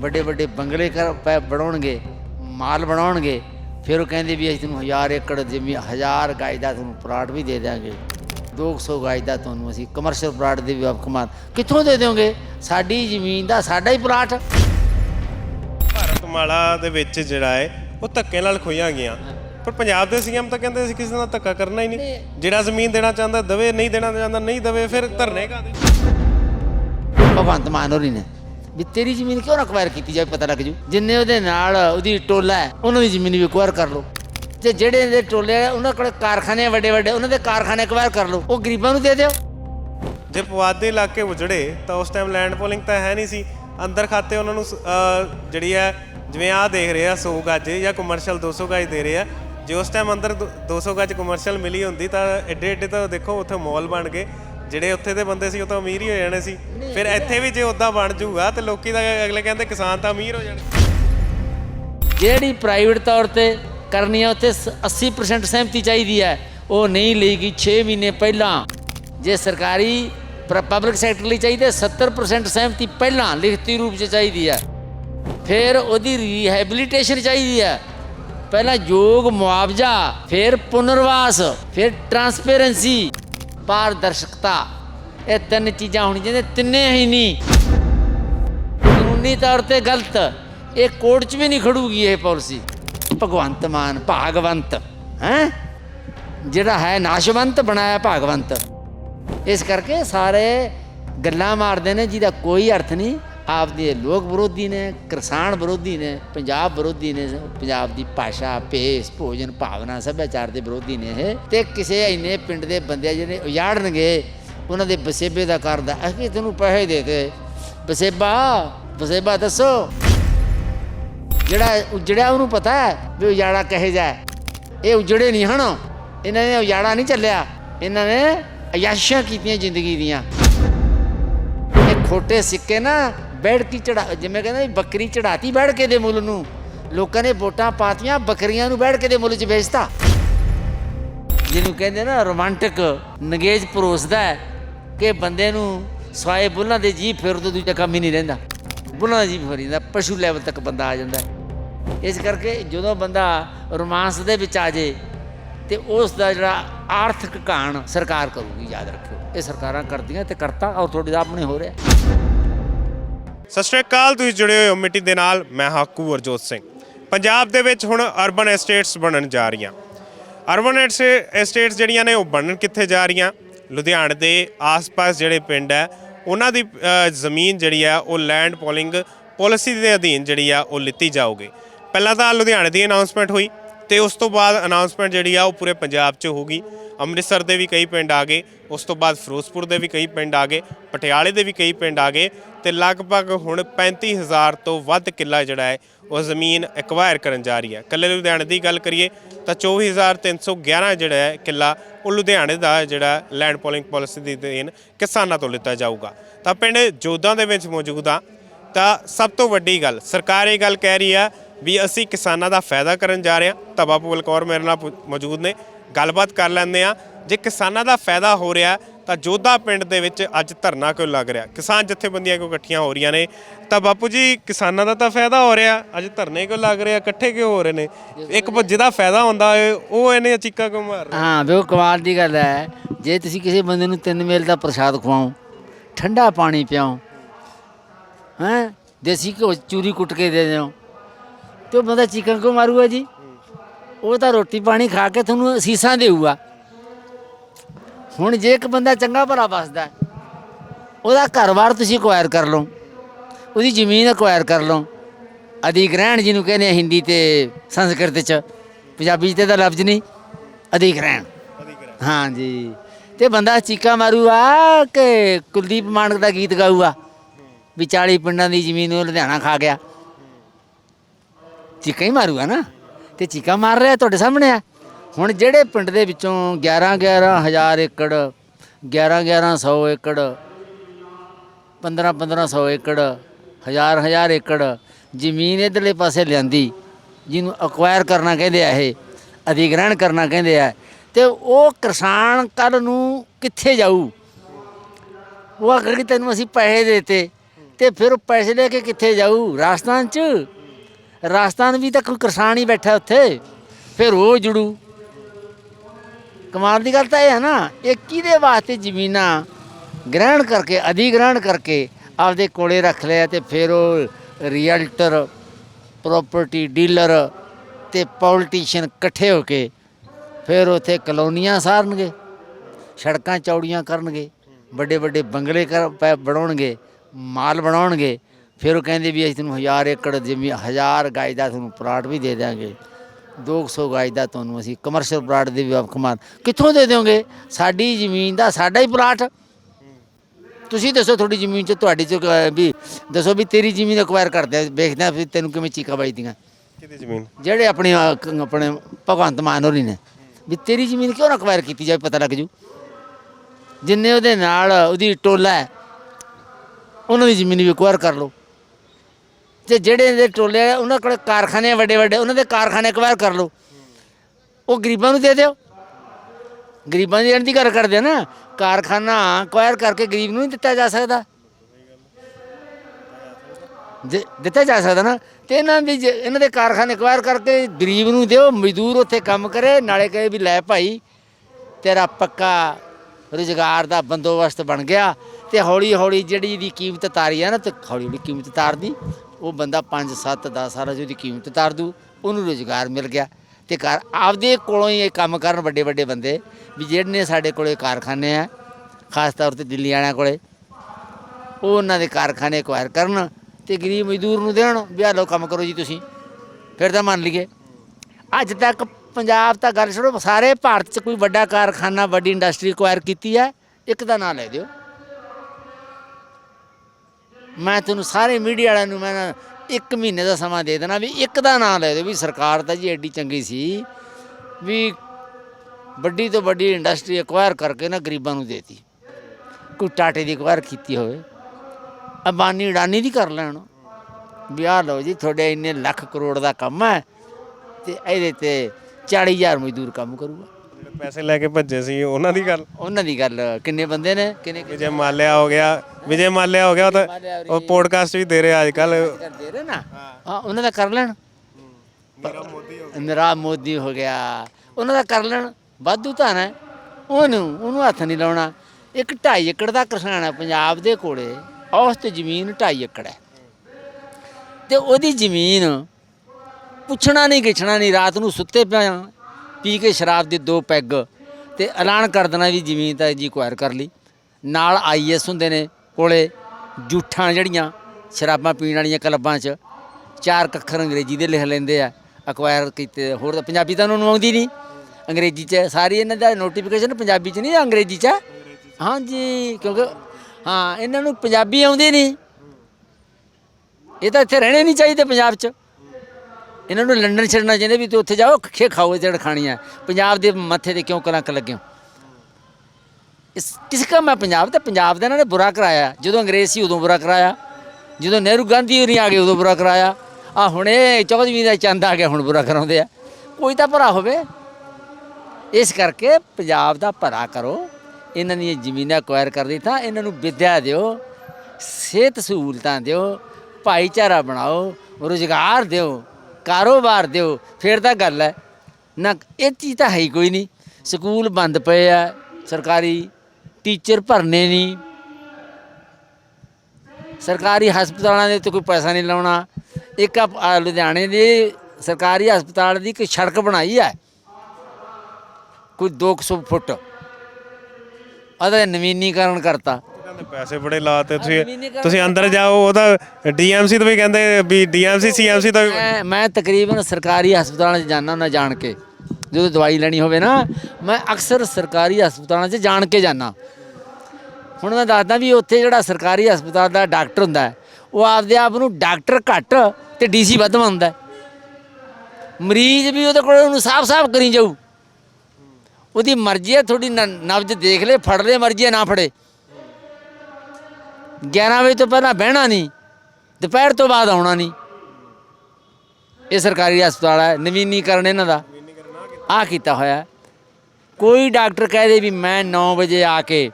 ਵੱਡੇ ਵੱਡੇ ਬੰਗਲੇ ਕਰ ਪੈ ਬਣਾਉਣਗੇ, ਮਾਲ ਬਣਾਉਣਗੇ। ਫਿਰ ਉਹ ਕਹਿੰਦੇ ਵੀ ਅਸੀਂ ਤੁਹਾਨੂੰ 1000 ਏਕੜ ਜ਼ਮੀਨ 1000 ਗਾਇ ਦਾ ਤੁਹਾਨੂੰ ਪਲਾਟ ਵੀ ਦੇ ਦਿਆਂਗੇ। 200 ਗਾਇ ਦਾ ਤੁਹਾਨੂੰ ਅਸੀਂ ਕਮਰਸ਼ੀਅਲ ਪਲਾਟ ਦੇ ਵੀ ਆਪ ਕਿੱਥੋਂ ਦੇ ਦਿਓਗੇ? ਸਾਡੀ ਜ਼ਮੀਨ ਦਾ ਸਾਡਾ ਹੀ ਪਲਾਟ। ਭਾਰਤਮਾਲਾ ਦੇ ਵਿੱਚ ਜਿਹੜਾ ਹੈ, ਉਹ ਧੱਕੇ ਨਾਲ ਖੋਈਆਂ ਗਈਆਂ। ਪਰ ਪੰਜਾਬ ਦੇ ਸੀਐਮ ਤਾਂ ਕਹਿੰਦੇ ਅਸੀਂ ਕਿਸੇ ਨਾਲ ਧੱਕਾ ਕਰਨਾ ਹੀ ਨਹੀਂ। ਜਿਹੜਾ ਜ਼ਮੀਨ ਦੇਣਾ ਚਾਹੁੰਦਾ ਦਵੇ ਨਹੀਂ ਦੇਣਾ ਚਾਹੁੰਦਾ ਨਹੀਂ ਦਵੇ ਫਿਰ ਧਰਨੇ ਕਾਦੇ ਭਗਵੰਤ ਮਾਨ ਹੋਰੀ ਨੇ ਵੀ ਤੇਰੀ ਜ਼ਮੀਨ ਕਿਉਂ ਨਾ ਅਕਵਾਇਰ ਕੀਤੀ ਜਾਵੇ ਪਤਾ ਲੱਗ ਜੂ। ਜਿੰਨੇ ਉਹਦੇ ਨਾਲ ਉਹਦੀ ਟੋਲਾ ਹੈ ਉਹਨਾਂ ਦੀ ਜ਼ਮੀਨ ਵੀ ਅਕਵਾਇਰ ਕਰ ਲਓ। ਤੇ ਜਿਹੜੇ ਦੇ ਟੋਲੇ ਆ ਉਹਨਾਂ ਕੋਲ ਕਾਰਖਾਨੇ ਵੱਡੇ ਵੱਡੇ ਉਹਨਾਂ ਦੇ ਕਾਰਖਾਨੇ ਅਕਵਾਇਰ ਕਰ ਲਓ। ਉਹ ਗਰੀਬਾਂ ਨੂੰ ਦੇ ਦਿਓ। ਜੇ ਪਵਾਦ ਦੇ ਇਲਾਕੇ ਉਜੜੇ ਤਾਂ ਉਸ ਟਾਈਮ ਲੈਂਡ ਪੋਲਿੰਗ ਤਾਂ ਹੈ ਨਹੀਂ ਸੀ। ਅੰਦਰ ਖਾਤੇ ਉਹਨਾਂ ਨੂੰ ਸ- ਜਿਹੜੀ ਹੈ ਜਿਵੇਂ ਆਹ ਦੇਖ ਰਹੇ ਆ 100 ਗੱਜ ਜਾਂ ਕਮਰਸ਼ੀਅਲ 200 ਗੱਜ ਦੇ ਰਹੇ ਆ ਜੇ ਉਸ ਟਾਈਮ ਅੰਦਰ ਦੋ- 200 ਗੱਜ ਕਮਰਸ਼ੀਅਲ ਮਿਲੀ ਹੁੰਦੀ ਤਾਂ ਐਡੇ ਐਡੇ ਤਾਂ ਦੇਖੋ ਉੱਥੇ ਮਾਲ ਬਣ ਗਏ। ਜਿਹੜੇ ਉੱਥੇ ਦੇ ਬੰਦੇ ਸੀ ਉਹ ਤਾਂ ਅਮੀਰ ਹੀ ਹੋ ਜਾਣੇ ਸੀ। ਫਿਰ ਇੱਥੇ ਵੀ ਜੇ ਉਦਾਂ ਬਣ ਜੂਗਾ ਤੇ ਲੋਕੀ ਤਾਂ ਅਗਲੇ ਕਹਿੰਦੇ ਕਿਸਾਨ ਤਾਂ ਅਮੀਰ ਹੋ ਜਾਣੇ। ਜਿਹੜੀ ਪ੍ਰਾਈਵੇਟ ਤੌਰ ਤੇ ਕਰਨੀ ਹੈ ਉੱਥੇ ਸ- 80% ਸਹਿਮਤੀ ਚਾਹੀਦੀ ਹੈ। ਉਹ ਨਹੀਂ ਲਈ ਗਈ 6 ਮਹੀਨੇ ਪਹਿਲਾਂ। ਜੇ ਸਰਕਾਰੀ ਪਬਲਿਕ ਸੈਕਟਰ ਲਈ ਚਾਹੀਦੀ ਹੈ 70% ਸਹਿਮਤੀ ਪਹਿਲਾਂ ਲਿਖਤੀ ਰੂਪ 'ਚ ਚਾਹੀਦੀ ਹੈ। ਫਿਰ ਉਹਦੀ ਰੀਹੈਬਿਲਿਟੇਸ਼ਨ ਚਾਹੀਦੀ ਹੈ। ਪਹਿਲਾਂ ਯੋਗ ਮੁਆਵਜ਼ਾ, ਫਿਰ ਪੁਨਰਵਾਸ, ਫਿਰ ਟਰਾਂਸਪੇਰੈਂਸੀ ਪਾਰਦਰਸ਼ਕਤਾ। ਇਹ ਤਿੰਨ ਚੀਜ਼ਾਂ ਹੋਣੀਆਂ ਚਾਹੀਦੀਆਂ, ਤਿੰਨੇ ਹੀ ਨਹੀਂ। ਕਾਨੂੰਨੀ ਤੌਰ ਤੇ ਗਲਤ, ਇਹ ਕੋਰਟ 'ਚ ਵੀ ਨਹੀਂ ਖੜੂਗੀ ਇਹ ਪਾਲਿਸੀ। ਭਗਵੰਤ ਮਾਨ, ਭਾਗਵੰਤ, ਹੈ? ਜਿਹੜਾ ਹੈ ਨਾਸ਼ਵੰਤ, ਬਣਾਇਆ ਭਾਗਵੰਤ। ਇਸ ਕਰਕੇ ਸਾਰੇ ਗੱਲਾਂ ਮਾਰਦੇ ਨੇ ਜਿਹਦਾ ਕੋਈ ਅਰਥ ਨਹੀਂ। ਆਪਦੇ ਲੋਕ ਵਿਰੋਧੀ ਨੇ, ਕਿਸਾਨ ਵਿਰੋਧੀ ਨੇ, ਪੰਜਾਬ ਵਿਰੋਧੀ ਨੇ, ਪੰਜਾਬ ਦੀ ਭਾਸ਼ਾ, ਭੇਸ, ਭੋਜਨ, ਭਾਵਨਾ, ਸੱਭਿਆਚਾਰ ਦੇ ਵਿਰੋਧੀ ਨੇ ਇਹ। ਤੇ ਕਿਸੇ ਇੰਨੇ ਪਿੰਡ ਦੇ ਬੰਦੇ ਜਿਹੜੇ ਉਜਾੜਨਗੇ, ਉਹਨਾਂ ਦੇ ਬਸੇਬੇ ਦਾ ਕਰਦਾ ਅਸੀਂ ਤੈਨੂੰ ਪੈਸੇ ਦੇ ਦੇ। ਬਸੇਬਾ ਬਸੇਬਾ ਦੱਸੋ। ਜਿਹੜਾ, ਉਜੜਿਆ ਉਹਨੂੰ ਪਤਾ ਹੈ ਵੀ ਉਜਾੜਾ ਕਹੇ ਜਾ ਇਹ ਉਜੜੇ ਨਹੀਂ ਹਨ। ਇਹਨਾਂ ਨੇ ਉਜਾੜਾ ਨਹੀਂ ਚੱਲਿਆ। ਇਹਨਾਂ ਨੇ ਅਯਾਸ਼ਾਂ ਕੀਤੀਆਂ ਜ਼ਿੰਦਗੀ ਦੀਆਂ। ਇਹ ਖੋਟੇ ਸਿੱਕੇ ਨਾ ਬੈਠ ਕੇ ਚੜਾ ਜਿਵੇਂ ਕਹਿੰਦਾ ਵੀ ਬੱਕਰੀ ਚੜਾਤੀ ਬੈਠ ਕੇ ਦੇ ਮੁੱਲ ਨੂੰ, ਲੋਕਾਂ ਨੇ ਵੋਟਾਂ ਪਾਤੀਆਂ, ਬੱਕਰੀਆਂ ਨੂੰ ਬੈਠ ਕੇ ਦੇ ਮੁੱਲ 'ਚ ਵੇਚਤਾ। ਜਿਹਨੂੰ ਕਹਿੰਦੇ ਨਾ ਰੋਮਾਂਟਿਕ ਨਗੇਜ ਪਰੋਸਦਾ ਹੈ ਕਿ ਬੰਦੇ ਨੂੰ ਸਵਾਏ ਬੁੱਲਾਂ ਦੇ ਜੀ ਫਿਰ ਤੋਂ ਦੂਜਾ ਕੰਮ ਹੀ ਨਹੀਂ ਰਹਿੰਦਾ। ਬੁੱਲਾਂ ਦਾ ਜੀ ਫਿਰ ਜਾਂਦਾ ਪਸ਼ੂ ਲੈਵਲ ਤੱਕ ਬੰਦਾ ਆ ਜਾਂਦਾ ਇਸ ਕਰਕੇ ਜਦੋਂ ਬੰਦਾ ਰੋਮਾਂਸ ਦੇ ਵਿੱਚ ਆ ਜੇ, ਤੇ ਉਸ ਦਾ ਜਿਹੜਾ ਆਰਥਿਕ ਕਾਣ ਸਰਕਾਰ ਕਰੂਗੀ, ਯਾਦ ਰੱਖਿਓ। ਇਹ ਸਰਕਾਰਾਂ ਕਰਦੀਆਂ ਤੇ ਕਰਤਾ ਔਰ ਤੁਹਾਡੇ ਸਾਹਮਣੇ ਹੋ ਰਿਹਾ। ਸਤਿ ਸ਼੍ਰੀ ਅਕਾਲ, ਤੁਸੀਂ ਜੁੜੇ ਹੋਏ ਹੋ ਮਿੱਟੀ ਦੇ ਨਾਲ। ਮੈਂ ਹਾਕੂ ਅਰਜੋਤ ਸਿੰਘ। ਪੰਜਾਬ ਦੇ ਵਿੱਚ ਹੁਣ ਅਰਬਨ ਐਸਟੇਟਸ ਬਣਨ ਜਾ ਰਹੀਆਂ। ਅਰਬਨ ਐਸਟੇਟਸ ਜਿਹੜੀਆਂ ਨੇ ਉਹ ਬਣਨ ਕਿੱਥੇ ਜਾ ਰਹੀਆਂ? ਲੁਧਿਆਣੇ ਦੇ ਆਸ-ਪਾਸ ਜਿਹੜੇ ਪਿੰਡ ਹੈ, ਉਹਨਾਂ ਦੀ ਜ਼ਮੀਨ ਜਿਹੜੀ ਆ ਉਹ ਲੈਂਡ ਪੋਲਿੰਗ ਪਾਲਿਸੀ ਦੇ ਅਧੀਨ ਜਿਹੜੀ ਆ ਉਹ ਲਿੱਤੀ ਜਾਊਗੀ। ਪਹਿਲਾਂ ਤਾਂ ਲੁਧਿਆਣੇ ਦੀ ਅਨਾਉਂਸਮੈਂਟ ਹੋਈ। ਤੇ ਉਸ ਤੋਂ ਬਾਅਦ ਅਨਾਉਂਸਮੈਂਟ ਜਿਹੜੀ ਆ ਉਹ ਪੂਰੇ ਪੰਜਾਬ 'ਚ ਹੋਗੀ ਅੰਮ੍ਰਿਤਸਰ ਦੇ ਵੀ ਕਈ ਪਿੰਡ ਆ ਗਏ, ਉਸ ਤੋਂ ਬਾਅਦ ਫਿਰੋਜ਼ਪੁਰ ਦੇ ਵੀ ਕਈ ਪਿੰਡ ਆ ਗਏ, ਪਟਿਆਲੇ ਦੇ ਵੀ ਕਈ ਪਿੰਡ ਆ ਗਏ ਤੇ ਲਗਭਗ ਹੁਣ 35000 ਤੋਂ ਵੱਧ ਕਿੱਲਾ ਜਿਹੜਾ ਹੈ, ਉਹ ਜ਼ਮੀਨ ਐਕਵਾਇਰ ਕਰਨ ਜਾ ਰਹੀ ਹੈ। ਕੱਲੇ ਲੁਧਿਆਣੇ ਦੀ ਗੱਲ ਕਰੀਏ ਤਾਂ 24311 ਜਿਹੜਾ ਹੈ ਕਿੱਲਾ, ਉਹ ਲੁਧਿਆਣੇ ਦਾ ਜਿਹੜਾ ਲੈਂਡ ਪੋਲਿੰਗ ਪਾਲਿਸੀ ਦੀ ਦੇਣ ਕਿਸਾਨਾਂ ਤੋਂ ਲਿੱਤਾ ਜਾਊਗਾ। ਤਾਂ ਪਿੰਡ ਜੋਧਾਂ ਦੇ ਵਿੱਚ ਮੌਜੂਦ ਆ। ਤਾਂ ਸਭ ਤੋਂ ਵੱਡੀ ਗੱਲ, ਸਰਕਾਰ ਇਹ ਗੱਲ ਕਹਿ ਰਹੀ ਆ ਵੀ ਅਸੀਂ ਕਿਸਾਨਾਂ ਦਾ ਫਾਇਦਾ ਕਰਨ ਜਾ ਰਹੇ ਹਾਂ। ਤਬਾ ਪੂਲ ਕੌਰ ਮੇਰੇ ਨਾਲ ਪੁ- ਮੌਜੂਦ ਨੇ। ਗੱਲਬਾਤ ਕਰ ਲੈਂਦੇ ਆ ਜੇ ਕਿਸਾਨਾਂ ਦਾ ਫਾਇਦਾ ਹੋ ਰਿਹਾ ਤਾਂ ਜੋਧਾ ਪਿੰਡ ਦੇ ਵਿੱਚ ਅੱਜ ਧਰਨਾ ਕਿਉਂ ਲੱਗ ਰਿਹਾ ਕਿਸਾਨ ਜਥੇਬੰਦੀਆਂ ਕਿਉਂ ਇਕੱਠੀਆਂ ਹੋ ਰਹੀਆਂ ਨੇ? ਤਾਂ ਬਾਪੂ ਜੀ, ਕਿਸਾਨਾਂ ਦਾ ਤਾਂ ਫਾਇਦਾ ਹੋ ਰਿਹਾ ਅੱਜ ਧਰਨੇ ਕਿਉਂ ਲੱਗ ਰਹੇ ਆ? ਇਕੱਠੇ ਕਿਉਂ ਹੋ ਰਹੇ ਨੇ? ਇੱਕ ਬ- ਜਿਹਦਾ ਫਾਇਦਾ ਹੁੰਦਾ ਹੋਏ, ਉਹ ਇਹਨੇ ਚੀਕਾਂ ਕਿਉਂ ਮਾਰ ਰਿਹਾ? ਹਾਂ ਵੇ ਉਹ ਕਮਾਲ ਦੀ ਗੱਲ ਹੈ। ਜੇ ਤੁਸੀਂ ਕਿਸੇ ਬੰਦੇ ਨੂੰ ਤਿੰਨ ਮੇਲ ਦਾ ਪ੍ਰਸ਼ਾਦ ਖਵਾਓ, ਠੰਡਾ ਪਾਣੀ ਪਿਆਓ, ਹੈਂ? ਦੇਸੀ ਘਿਓ ਚੂਰੀ ਕੁੱਟ ਕੇ ਦੇ ਦਿਓ ਤੇ ਉਹ ਬੰਦਾ ਚੀਕਾਂ ਕਿਉਂ ਮਾਰੂਗਾ ਜੀ? ਉਹ ਤਾਂ ਰੋਟੀ ਪਾਣੀ ਖਾ ਕੇ ਤੁਹਾਨੂੰ ਅਸੀਸਾਂ ਦੇਊਗਾ। ਹੁਣ ਜੇ ਇੱਕ ਬੰਦਾ ਚੰਗਾ ਭਲਾ ਵਸਦਾ ਉਹਦਾ ਘਰ-ਬਾਰ ਤੁਸੀਂ ਅਕਵਾਇਰ ਕਰ ਲਓ, ਉਹਦੀ ਜ਼ਮੀਨ ਅਕਵਾਇਰ ਕਰ ਲਓ। ਅਧਿਗ੍ਰਹਿਣ ਜਿਹਨੂੰ ਕਹਿੰਦੇ ਆ ਹਿੰਦੀ ਤੇ ਸੰਸਕ੍ਰਿਤ ਚ, ਪੰਜਾਬੀ 'ਚ ਤੇ ਤਾਂ ਲਫ਼ਜ਼ ਨਹੀਂ ਅਧਿਗ੍ਰਹਿਣ ਹਾਂ ਜੀ। ਤੇ ਬੰਦਾ ਚੀਕਾ ਮਾਰੂਗਾ ਕਿ ਕੁਲਦੀਪ ਮਾਨਕ ਦਾ ਗੀਤ ਗਾਊਗਾ, ਵੀ 40 ਪਿੰਡਾਂ ਦੀ ਜ਼ਮੀਨ ਉਹ ਲੁਧਿਆਣਾ ਖਾ ਗਿਆ। ਚੀਕਾ ਹੀ ਮਾਰੂਗਾ ਨਾ। ਤੇ ਚੀਕਾ ਮਾਰ ਰਿਹਾ ਤੁਹਾਡੇ ਸਾਹਮਣੇ ਆ। ਹੁਣ ਜਿਹੜੇ ਪਿੰਡ ਦੇ ਵਿੱਚੋਂ 11 11000 ਏਕੜ 11 1100 ਏਕੜ 15 1500 ਏਕੜ, ਹਜ਼ਾਰ ਹਜ਼ਾਰ ਏਕੜ ਜ਼ਮੀਨ ਇਧਰਲੇ ਪਾਸੇ ਲਿਆਂਦੀ, ਜਿਹਨੂੰ ਅਕਵਾਇਰ ਕਰਨਾ ਕਹਿੰਦੇ ਆ ਇਹ, ਅਧਿਗ੍ਰਹਿਣ ਕਰਨਾ ਕਹਿੰਦੇ ਆ। ਤੇ ਉਹ ਕਿਸਾਨ ਕੱਲ ਨੂੰ ਕਿੱਥੇ ਜਾਊ? ਉਹ ਆਖਰ ਕਿ ਤੈਨੂੰ ਅਸੀਂ ਪੈਸੇ ਦੇਤੇ, ਤੇ ਫਿਰ ਉਹ ਪੈਸੇ ਲੈ ਕੇ ਕਿੱਥੇ ਜਾਊ? ਰਾਜਸਥਾਨ ਚ। ਰਾਜਸਥਾਨ ਵੀ ਤਾਂ ਕੋਈ ਕਿਸਾਨ ਹੀ ਬੈਠਾ ਉੱਥੇ, ਫਿਰ ਉਹ ਜੁੜੂ। ਕਮਾਲ ਦੀ ਗੱਲ ਤਾਂ ਇਹ ਹੈ ਨਾ, ਇਹ ਕਿਹਦੇ ਵਾਸਤੇ ਜ਼ਮੀਨਾਂ ਗ੍ਰਹਿਣ ਕਰਕੇ, ਅਧਿਗ੍ਰਹਿਣ ਕਰਕੇ ਆਪਦੇ ਕੋਲੇ ਰੱਖ ਲਿਆ ਤੇ ਫਿਰ ਉਹ ਰੀਅਲਟਰ ਪ੍ਰਾਪਰਟੀ ਡੀਲਰ ਤੇ ਪੋਲੀਟੀਸ਼ੀਅਨ ਇਕੱਠੇ ਹੋ ਕੇ ਫਿਰ ਉੱਥੇ ਕਲੋਨੀਆਂ ਸਾਰਨਗੇ, ਸੜਕਾਂ ਚੌੜੀਆਂ ਕਰਨਗੇ, ਵੱਡੇ ਵੱਡੇ ਬੰਗਲੇ ਕਰ ਪੈ- ਬਣਾਉਣਗੇ, ਮਾਲ ਬਣਾਉਣਗੇ ਫਿਰ ਉਹ ਕਹਿੰਦੇ ਵੀ ਅਸੀਂ ਤੁਹਾਨੂੰ 1000 ਏਕੜ ਜ਼ਮੀਨ 1000 ਗਾਇ ਦਾ ਤੁਹਾਨੂੰ ਪਲਾਟ ਵੀ ਦੇ ਦਿਆਂਗੇ। 200 ਗਾਇ ਦਾ ਤੁਹਾਨੂੰ ਅਸੀਂ ਕਮਰਸ਼ੀਅਲ ਪਲਾਟ ਦੇ ਵੀ ਕਮਾਨ ਕਿੱਥੋਂ ਦੇ ਦਿਓਗੇ? ਸਾਡੀ ਜ਼ਮੀਨ ਦਾ ਸਾਡਾ ਹੀ ਪਲਾਟ। ਤੁਸੀਂ ਦੱਸੋ ਤੁਹਾਡੀ ਜ਼ਮੀਨ 'ਚ ਤੁਹਾਡੀ 'ਚ ਵੀ ਦੱਸੋ ਵੀ ਤੇਰੀ ਜ਼ਮੀਨ ਅਕਵਾਇਰ ਕਰਦੇ ਆ ਵੇਖਦੇ ਆ ਫਿਰ ਤੈਨੂੰ ਕਿਵੇਂ ਚੀਕਾਂ ਵੱਜਦੀਆਂ। ਕਿਹਦੀ ਜ਼ਮੀਨ? ਜਿਹੜੇ ਆਪਣੇ ਆਪਣੇ ਭਗਵੰਤ ਮਾਨ ਹੋਰੀ ਨੇ ਵੀ ਤੇਰੀ ਜ਼ਮੀਨ ਕਿਉਂ ਨਾ ਅਕਵਾਇਰ ਕੀਤੀ ਜਾਵੇ ਪਤਾ ਲੱਗ ਜੂ। ਜਿੰਨੇ ਉਹਦੇ ਨਾਲ ਉਹਦੀ ਟੋਲਾ ਹੈ ਉਹਨਾਂ ਦੀ ਜ਼ਮੀਨ ਵੀ ਅਕਵਾਇਰ ਕਰ ਲਓ। ਤੇ ਜਿਹੜੇ ਇਹਦੇ ਟੋਲੇ ਆ, ਉਹਨਾਂ ਕੋਲ ਕਾਰਖਾਨੇ ਵੱਡੇ ਵੱਡੇ, ਉਹਨਾਂ ਦੇ ਕਾਰਖਾਨੇ ਅਕਵਾਇਰ ਕਰ ਲਓ। ਉਹ ਗਰੀਬਾਂ ਨੂੰ ਦੇ ਦਿਓ। ਗਰੀਬਾਂ ਦੀ ਇਹਨਾਂ ਦੀ ਗੱਲ ਕਰਦੇ ਨਾ। ਕਾਰਖਾਨਾ ਅਕਵਾਇਰ ਕਰਕੇ ਗਰੀਬ ਨੂੰ ਨਹੀਂ ਦਿੱਤਾ ਜਾ ਸਕਦਾ। ਦੇ- ਦਿੱਤਾ ਜਾ ਸਕਦਾ ਨਾ। ਤੇ ਇਹਨਾਂ ਦੀ ਜੇ- ਇਹਨਾਂ ਦੇ ਕਾਰਖਾਨੇ ਅਕਵਾਇਰ ਕਰਕੇ ਗਰੀਬ ਨੂੰ ਦਿਓ, ਮਜ਼ਦੂਰ ਉੱਥੇ ਕੰਮ ਕਰੇ, ਨਾਲੇ ਕਹੇ ਵੀ ਲੈ ਭਾਈ, ਤੇਰਾ ਪੱਕਾ ਰੁਜ਼ਗਾਰ ਦਾ ਬੰਦੋਬਸਤ ਬਣ ਗਿਆ। ਤੇ ਹੌਲੀ ਹੌਲੀ ਜਿਹੜੀ ਇਹਦੀ ਕੀਮਤ ਤਾਰੀ ਆ ਨਾ, ਤੇ ਹੌਲੀ ਹੌਲੀ ਕੀਮਤ ਤਾਰਦੀ। ਉਹ ਬੰਦਾ 5 7 10 ਸਾਲਾਂ 'ਚ ਉਹਦੀ ਕੀਮਤ ਤਾਰ ਦੂ, ਉਹਨੂੰ ਰੁਜ਼ਗਾਰ ਮਿਲ ਗਿਆ। ਤੇ ਘਰ ਆਪਦੇ ਕੋਲੋਂ ਹੀ ਇਹ ਕੰਮ ਕਰਨ ਵੱਡੇ ਵੱਡੇ ਬੰਦੇ, ਵੀ ਜਿਹੜੇ ਸਾਡੇ ਕੋਲੇ ਕਾਰਖਾਨੇ ਆ, ਖਾਸ ਤੌਰ ਤੇ ਦਿੱਲੀ ਵਾਲਿਆਂ ਕੋਲੇ, ਉਹ ਉਹਨਾਂ ਦੇ ਕਾਰਖਾਨੇ ਅਕਵਾਇਰ ਕਰਨ ਤੇ ਗਰੀਬ ਮਜ਼ਦੂਰ ਨੂੰ ਦੇਣ, ਵੀ ਆ ਲਓ ਕੰਮ ਕਰੋ ਜੀ ਤੁਸੀਂ। ਫਿਰ ਤਾਂ ਮੰਨ ਲਈਏ, ਅੱਜ ਤੱਕ ਪੰਜਾਬ ਤਾਂ ਗੱਲ ਛੱਡੋ, ਸਾਰੇ ਭਾਰਤ 'ਚ ਕੋਈ ਵੱਡਾ ਕਾਰਖਾਨਾ, ਵੱਡੀ ਇੰਡਸਟਰੀ ਅਕਵਾਇਰ ਕੀਤੀ ਹੈ, ਇੱਕ ਦਾ ਨਾਂ ਲੈ ਦਿਓ। ਮੈਂ ਤੁਹਾਨੂੰ ਸਾਰੇ ਮੀਡੀਆ ਵਾਲਿਆਂ ਨੂੰ ਮੈਂ ਨਾ ਇੱਕ ਮਹੀਨੇ ਦਾ ਸਮਾਂ ਦੇ ਦੇਣਾ ਵੀ ਇੱਕ ਦਾ ਨਾਂ ਲੈ ਦਿਓ ਵੀ ਸਰਕਾਰ ਤਾਂ ਜੀ ਐਡੀ ਚੰਗੀ ਸੀ ਵੀ ਵੱਡੀ ਤੋਂ ਵੱਡੀ ਇੰਡਸਟਰੀ ਅਕਵਾਇਰ ਕਰਕੇ ਨਾ ਗਰੀਬਾਂ ਨੂੰ ਦੇਤੀ। ਕੋਈ ਟਾਟੇ ਦੀ ਅਕਵਾਇਰ ਕੀਤੀ ਹੋਵੇ। ਅਬਾਨੀ, ਅਡਾਨੀ ਦੀ ਕਰ ਲੈਣ। ਵੀ ਆਹ ਲਓ ਜੀ, ਤੁਹਾਡੇ ਇੰਨੇ ਲੱਖ ਕਰੋੜ ਦਾ ਕੰਮ ਹੈ ਤੇ ਇਹਦੇ ਤੇ 40000 ਮਜ਼ਦੂਰ ਕੰਮ ਕਰੂਗਾ। ਜਿਹੜੇ ਪੈਸੇ ਲੈ ਕੇ ਭੱਜੇ ਸੀ ਉਹਨਾਂ ਦੀ ਗੱਲ? ਉਹਨਾਂ ਦੀ ਗੱਲ ਕਿੰਨੇ ਬੰਦੇ ਨੇ? ਕਿੰਨੇ ਵਿਜੇ ਮਾਲਿਆ ਹੋ ਗਿਆ ਵਿਜੇ ਮਾਲਿਆ ਹੋ ਗਿਆ ਉਹ ਤਾਂ ਉਹ ਪੋਡਕਾਸਟ ਵੀ ਦੇ ਰਿਹਾ ਅੱਜ ਕੱਲ ਕਰਦੇ ਰਹੇ ਨਾ? ਹਾਂ ਉਹਨਾਂ ਦਾ ਕਰ ਲੈਣ। ਨਰਾ ਮੋਦੀ ਹੋ ਗਿਆ। ਉਹਨਾਂ ਦਾ ਕਰ ਲੈਣ। ਵਾਧੂ ਧਨ ਹੈ। ਉਹਨੂੰ ਉਹਨੂੰ ਹੱਥ ਨਹੀਂ ਲਾਉਣਾ। ਇੱਕ 2.5 ਏਕੜ ਦਾ ਕਿਸਾਨ ਹੈ ਪੰਜਾਬ ਦੇ ਕੋਲੇ। ਔਸਤ ਜ਼ਮੀਨ 2.5 ਏਕੜ ਹੈ। ਤੇ ਉਹਦੀ ਜ਼ਮੀਨ ਪੁੱਛਣਾ ਨਹੀਂ ਗਿੱਛਣਾ ਨਹੀਂ ਰਾਤ ਨੂੰ ਸੁੱਤੇ ਪਿਆ। ਪੀ ਕੇ ਸ਼ਰਾਬ ਦੇ ਦੋ ਪੈਗ ਤੇ ਐਲਾਨ ਕਰ ਦੇਣਾ ਵੀ ਜ਼ਮੀਨ ਤਾਂ ਜੀ ਕੁਆਇਰ ਕਰ ਲਈ। ਨਾਲ ਆਈਐਸ ਹੁੰਦੇ ਨੇ ਕੋਲੇ ਜੂਠਾਂ ਜਿਹੜੀਆਂ ਸ਼ਰਾਬਾਂ ਪੀਣ ਵਾਲੀਆਂ ਕਲੱਬਾਂ 'ਚ, ਚਾਰ ਅੱਖਰ ਅੰਗਰੇਜ਼ੀ ਦੇ ਲਿਖ ਲੈਂਦੇ ਆ ਅਕਵਾਇਰ ਕੀਤੇ, ਹੋਰ ਤਾਂ ਪੰਜਾਬੀ ਤਾਂ ਉਹਨਾਂ ਨੂੰ ਆਉਂਦੀ ਨਹੀਂ। ਅੰਗਰੇਜ਼ੀ 'ਚ ਸਾਰੀ ਇਹਨਾਂ ਦਾ ਨੋਟੀਫਿਕੇਸ਼ਨ ਪੰਜਾਬੀ 'ਚ ਨਹੀਂ, ਅੰਗਰੇਜ਼ੀ 'ਚ? ਹੈ। ਹਾਂਜੀ, ਕਿਉਂਕਿ ਹਾਂ, ਇਹਨਾਂ ਨੂੰ ਪੰਜਾਬੀ ਆਉਂਦੀ ਨਹੀਂ। ਇਹ ਤਾਂ ਇੱਥੇ ਰਹਿਣੇ ਨਹੀਂ ਚਾਹੀਦੇ ਪੰਜਾਬ 'ਚ। ਇਹਨਾਂ ਨੂੰ ਲੰਡਨ ਛੱਡਣਾ ਚਾਹੀਦਾ ਵੀ ਤੂੰ ਉੱਥੇ ਜਾਓ, ਖੇ ਖਾਓ ਜਿਹੜਾ ਖਾਣੀਆਂ। ਪੰਜਾਬ ਦੇ ਮੱਥੇ ਤੇ ਕਿਉਂ ਕਲੰਕ ਲੱਗਿਓ? ਇਸ ਕਿਸ ਕੰਮ ਹੈ ਪੰਜਾਬ ਤੇ? ਪੰਜਾਬ ਦਾ ਇਹਨਾਂ ਨੇ ਬੁਰਾ ਕਰਾਇਆ। ਜਦੋਂ ਅੰਗਰੇਜ਼ ਸੀ ਉਦੋਂ ਬੁਰਾ ਕਰਾਇਆ। ਜਦੋਂ ਨਹਿਰੂ ਗਾਂਧੀ ਹੋਰੀ ਆ ਗਏ ਉਦੋਂ ਬੁਰਾ ਕਰਾਇਆ। ਆ ਹੁਣੇ ਚੌਧਵੀਂ ਦਾ ਚੰਦ ਆ ਗਿਆ, ਹੁਣ ਬੁਰਾ ਕਰਾਉਂਦੇ ਆ। ਕੋਈ ਤਾਂ ਭਰਾ ਹੋਵੇ। ਇਸ ਕਰਕੇ ਪੰਜਾਬ ਦਾ ਭਲਾ ਕਰੋ। ਇਹਨਾਂ ਦੀਆਂ ਜ਼ਮੀਨਾਂ ਅਕਵਾਇਰ ਕਰਦੀ ਤਾਂ ਇਹਨਾਂ ਨੂੰ ਵਿਦਿਆ ਦਿਓ। ਸਿਹਤ ਸਹੂਲਤਾਂ ਦਿਓ। ਭਾਈਚਾਰਾ ਬਣਾਓ। ਰੁਜ਼ਗਾਰ ਦਿਓ। ਕਾਰੋਬਾਰ ਦਿਓ, ਫਿਰ ਤਾਂ ਗੱਲ ਹੈ। ਨਾ, ਇਹ ਚੀਜ਼ ਤਾਂ ਹੈ ਹੀ ਕੋਈ ਨਹੀਂ। ਸਕੂਲ ਬੰਦ ਪਏ ਆ, ਸਰਕਾਰੀ ਟੀਚਰ ਭਰਨੇ ਨਹੀਂ। ਸਰਕਾਰੀ ਹਸਪਤਾਲਾਂ ਦੇ ਉੱਤੇ ਕੋਈ ਪੈਸਾ ਨਹੀਂ ਲਾਉਣਾ। ਇੱਕ ਆ ਲੁਧਿਆਣੇ ਦੇ ਸਰਕਾਰੀ ਹਸਪਤਾਲ ਦੀ ਇੱਕ ਸੜਕ ਬਣਾਈ ਹੈ। ਕੋਈ 200 ਫੁੱਟ। ਉਹਦਾ ਨਵੀਨੀਕਰਨ ਕਰਤਾ। ਪੈਸੇ ਬੜੇ ਲਾਤੇ ਤੁਸੀਂ ਤੁਸੀਂ ਅੰਦਰ ਜਾਓ ਉਹਦਾ ਡੀਐਮਸੀ ਤੋਂ ਵੀ ਕਹਿੰਦੇ ਵੀ ਡੀਐਮਸੀ ਸੀਐਮਸੀ ਤੋਂ ਵੀ ਮੈਂ ਮੈਂ ਤਕਰੀਬਨ ਸਰਕਾਰੀ ਹਸਪਤਾਲਾਂ 'ਚ ਜਾਂਦਾ ਹੁੰਦਾ ਜਾਣ ਕੇ। ਜਦੋਂ ਦਵਾਈ ਲੈਣੀ ਹੋਵੇ ਨਾ ਮੈਂ ਅਕਸਰ ਸਰਕਾਰੀ ਹਸਪਤਾਲਾਂ 'ਚ ਜਾਣ ਕੇ ਜਾਂਦਾ। ਹੁਣ ਮੈਂ ਦੱਸਦਾ ਵੀ ਉੱਥੇ ਜਿਹੜਾ ਸਰਕਾਰੀ ਹਸਪਤਾਲ ਦਾ ਡਾਕਟਰ ਹੁੰਦਾ ਹੈ, ਉਹ ਆਪਦੇ ਆਪ ਨੂੰ ਡਾਕਟਰ ਘੱਟ ਤੇ ਡੀਸੀ ਵੱਧ ਮੰਨਦਾ ਹੈ। ਮਰੀਜ਼ ਵੀ ਉਹਦੇ ਕੋਲ ਉਹਨੂੰ ਸਾਫ਼-ਸਾਫ਼ ਕਰੀ ਜਾਊ। ਉਹਦੀ ਮਰਜ਼ੀ ਹੈ ਥੋੜੀ ਨਬਜ ਦੇਖ ਲੈ ਫੜ ਲੈ ਮਰਜ਼ੀ ਹੈ ਨਾ ਫੜੇ। 11 ਵਜੇ ਤੋਂ ਪਹਿਲਾਂ ਬਹਿਣਾ ਨਹੀਂ ਦੁਪਹਿਰ ਤੋਂ ਬਾਅਦ ਆਉਣਾ ਨਹੀਂ। ਇਹ ਸਰਕਾਰੀ ਹਸਪਤਾਲ ਹੈ ਨਵੀਨੀਕਰਨ ਇਹਨਾਂ ਦਾ। ਆ ਕੀਤਾ ਹੋਇਆ। ਕੋਈ ਡਾਕਟਰ ਕਹਿ ਦੇ ਵੀ ਮੈਂ 9 ਵਜੇ ਆ ਕੇ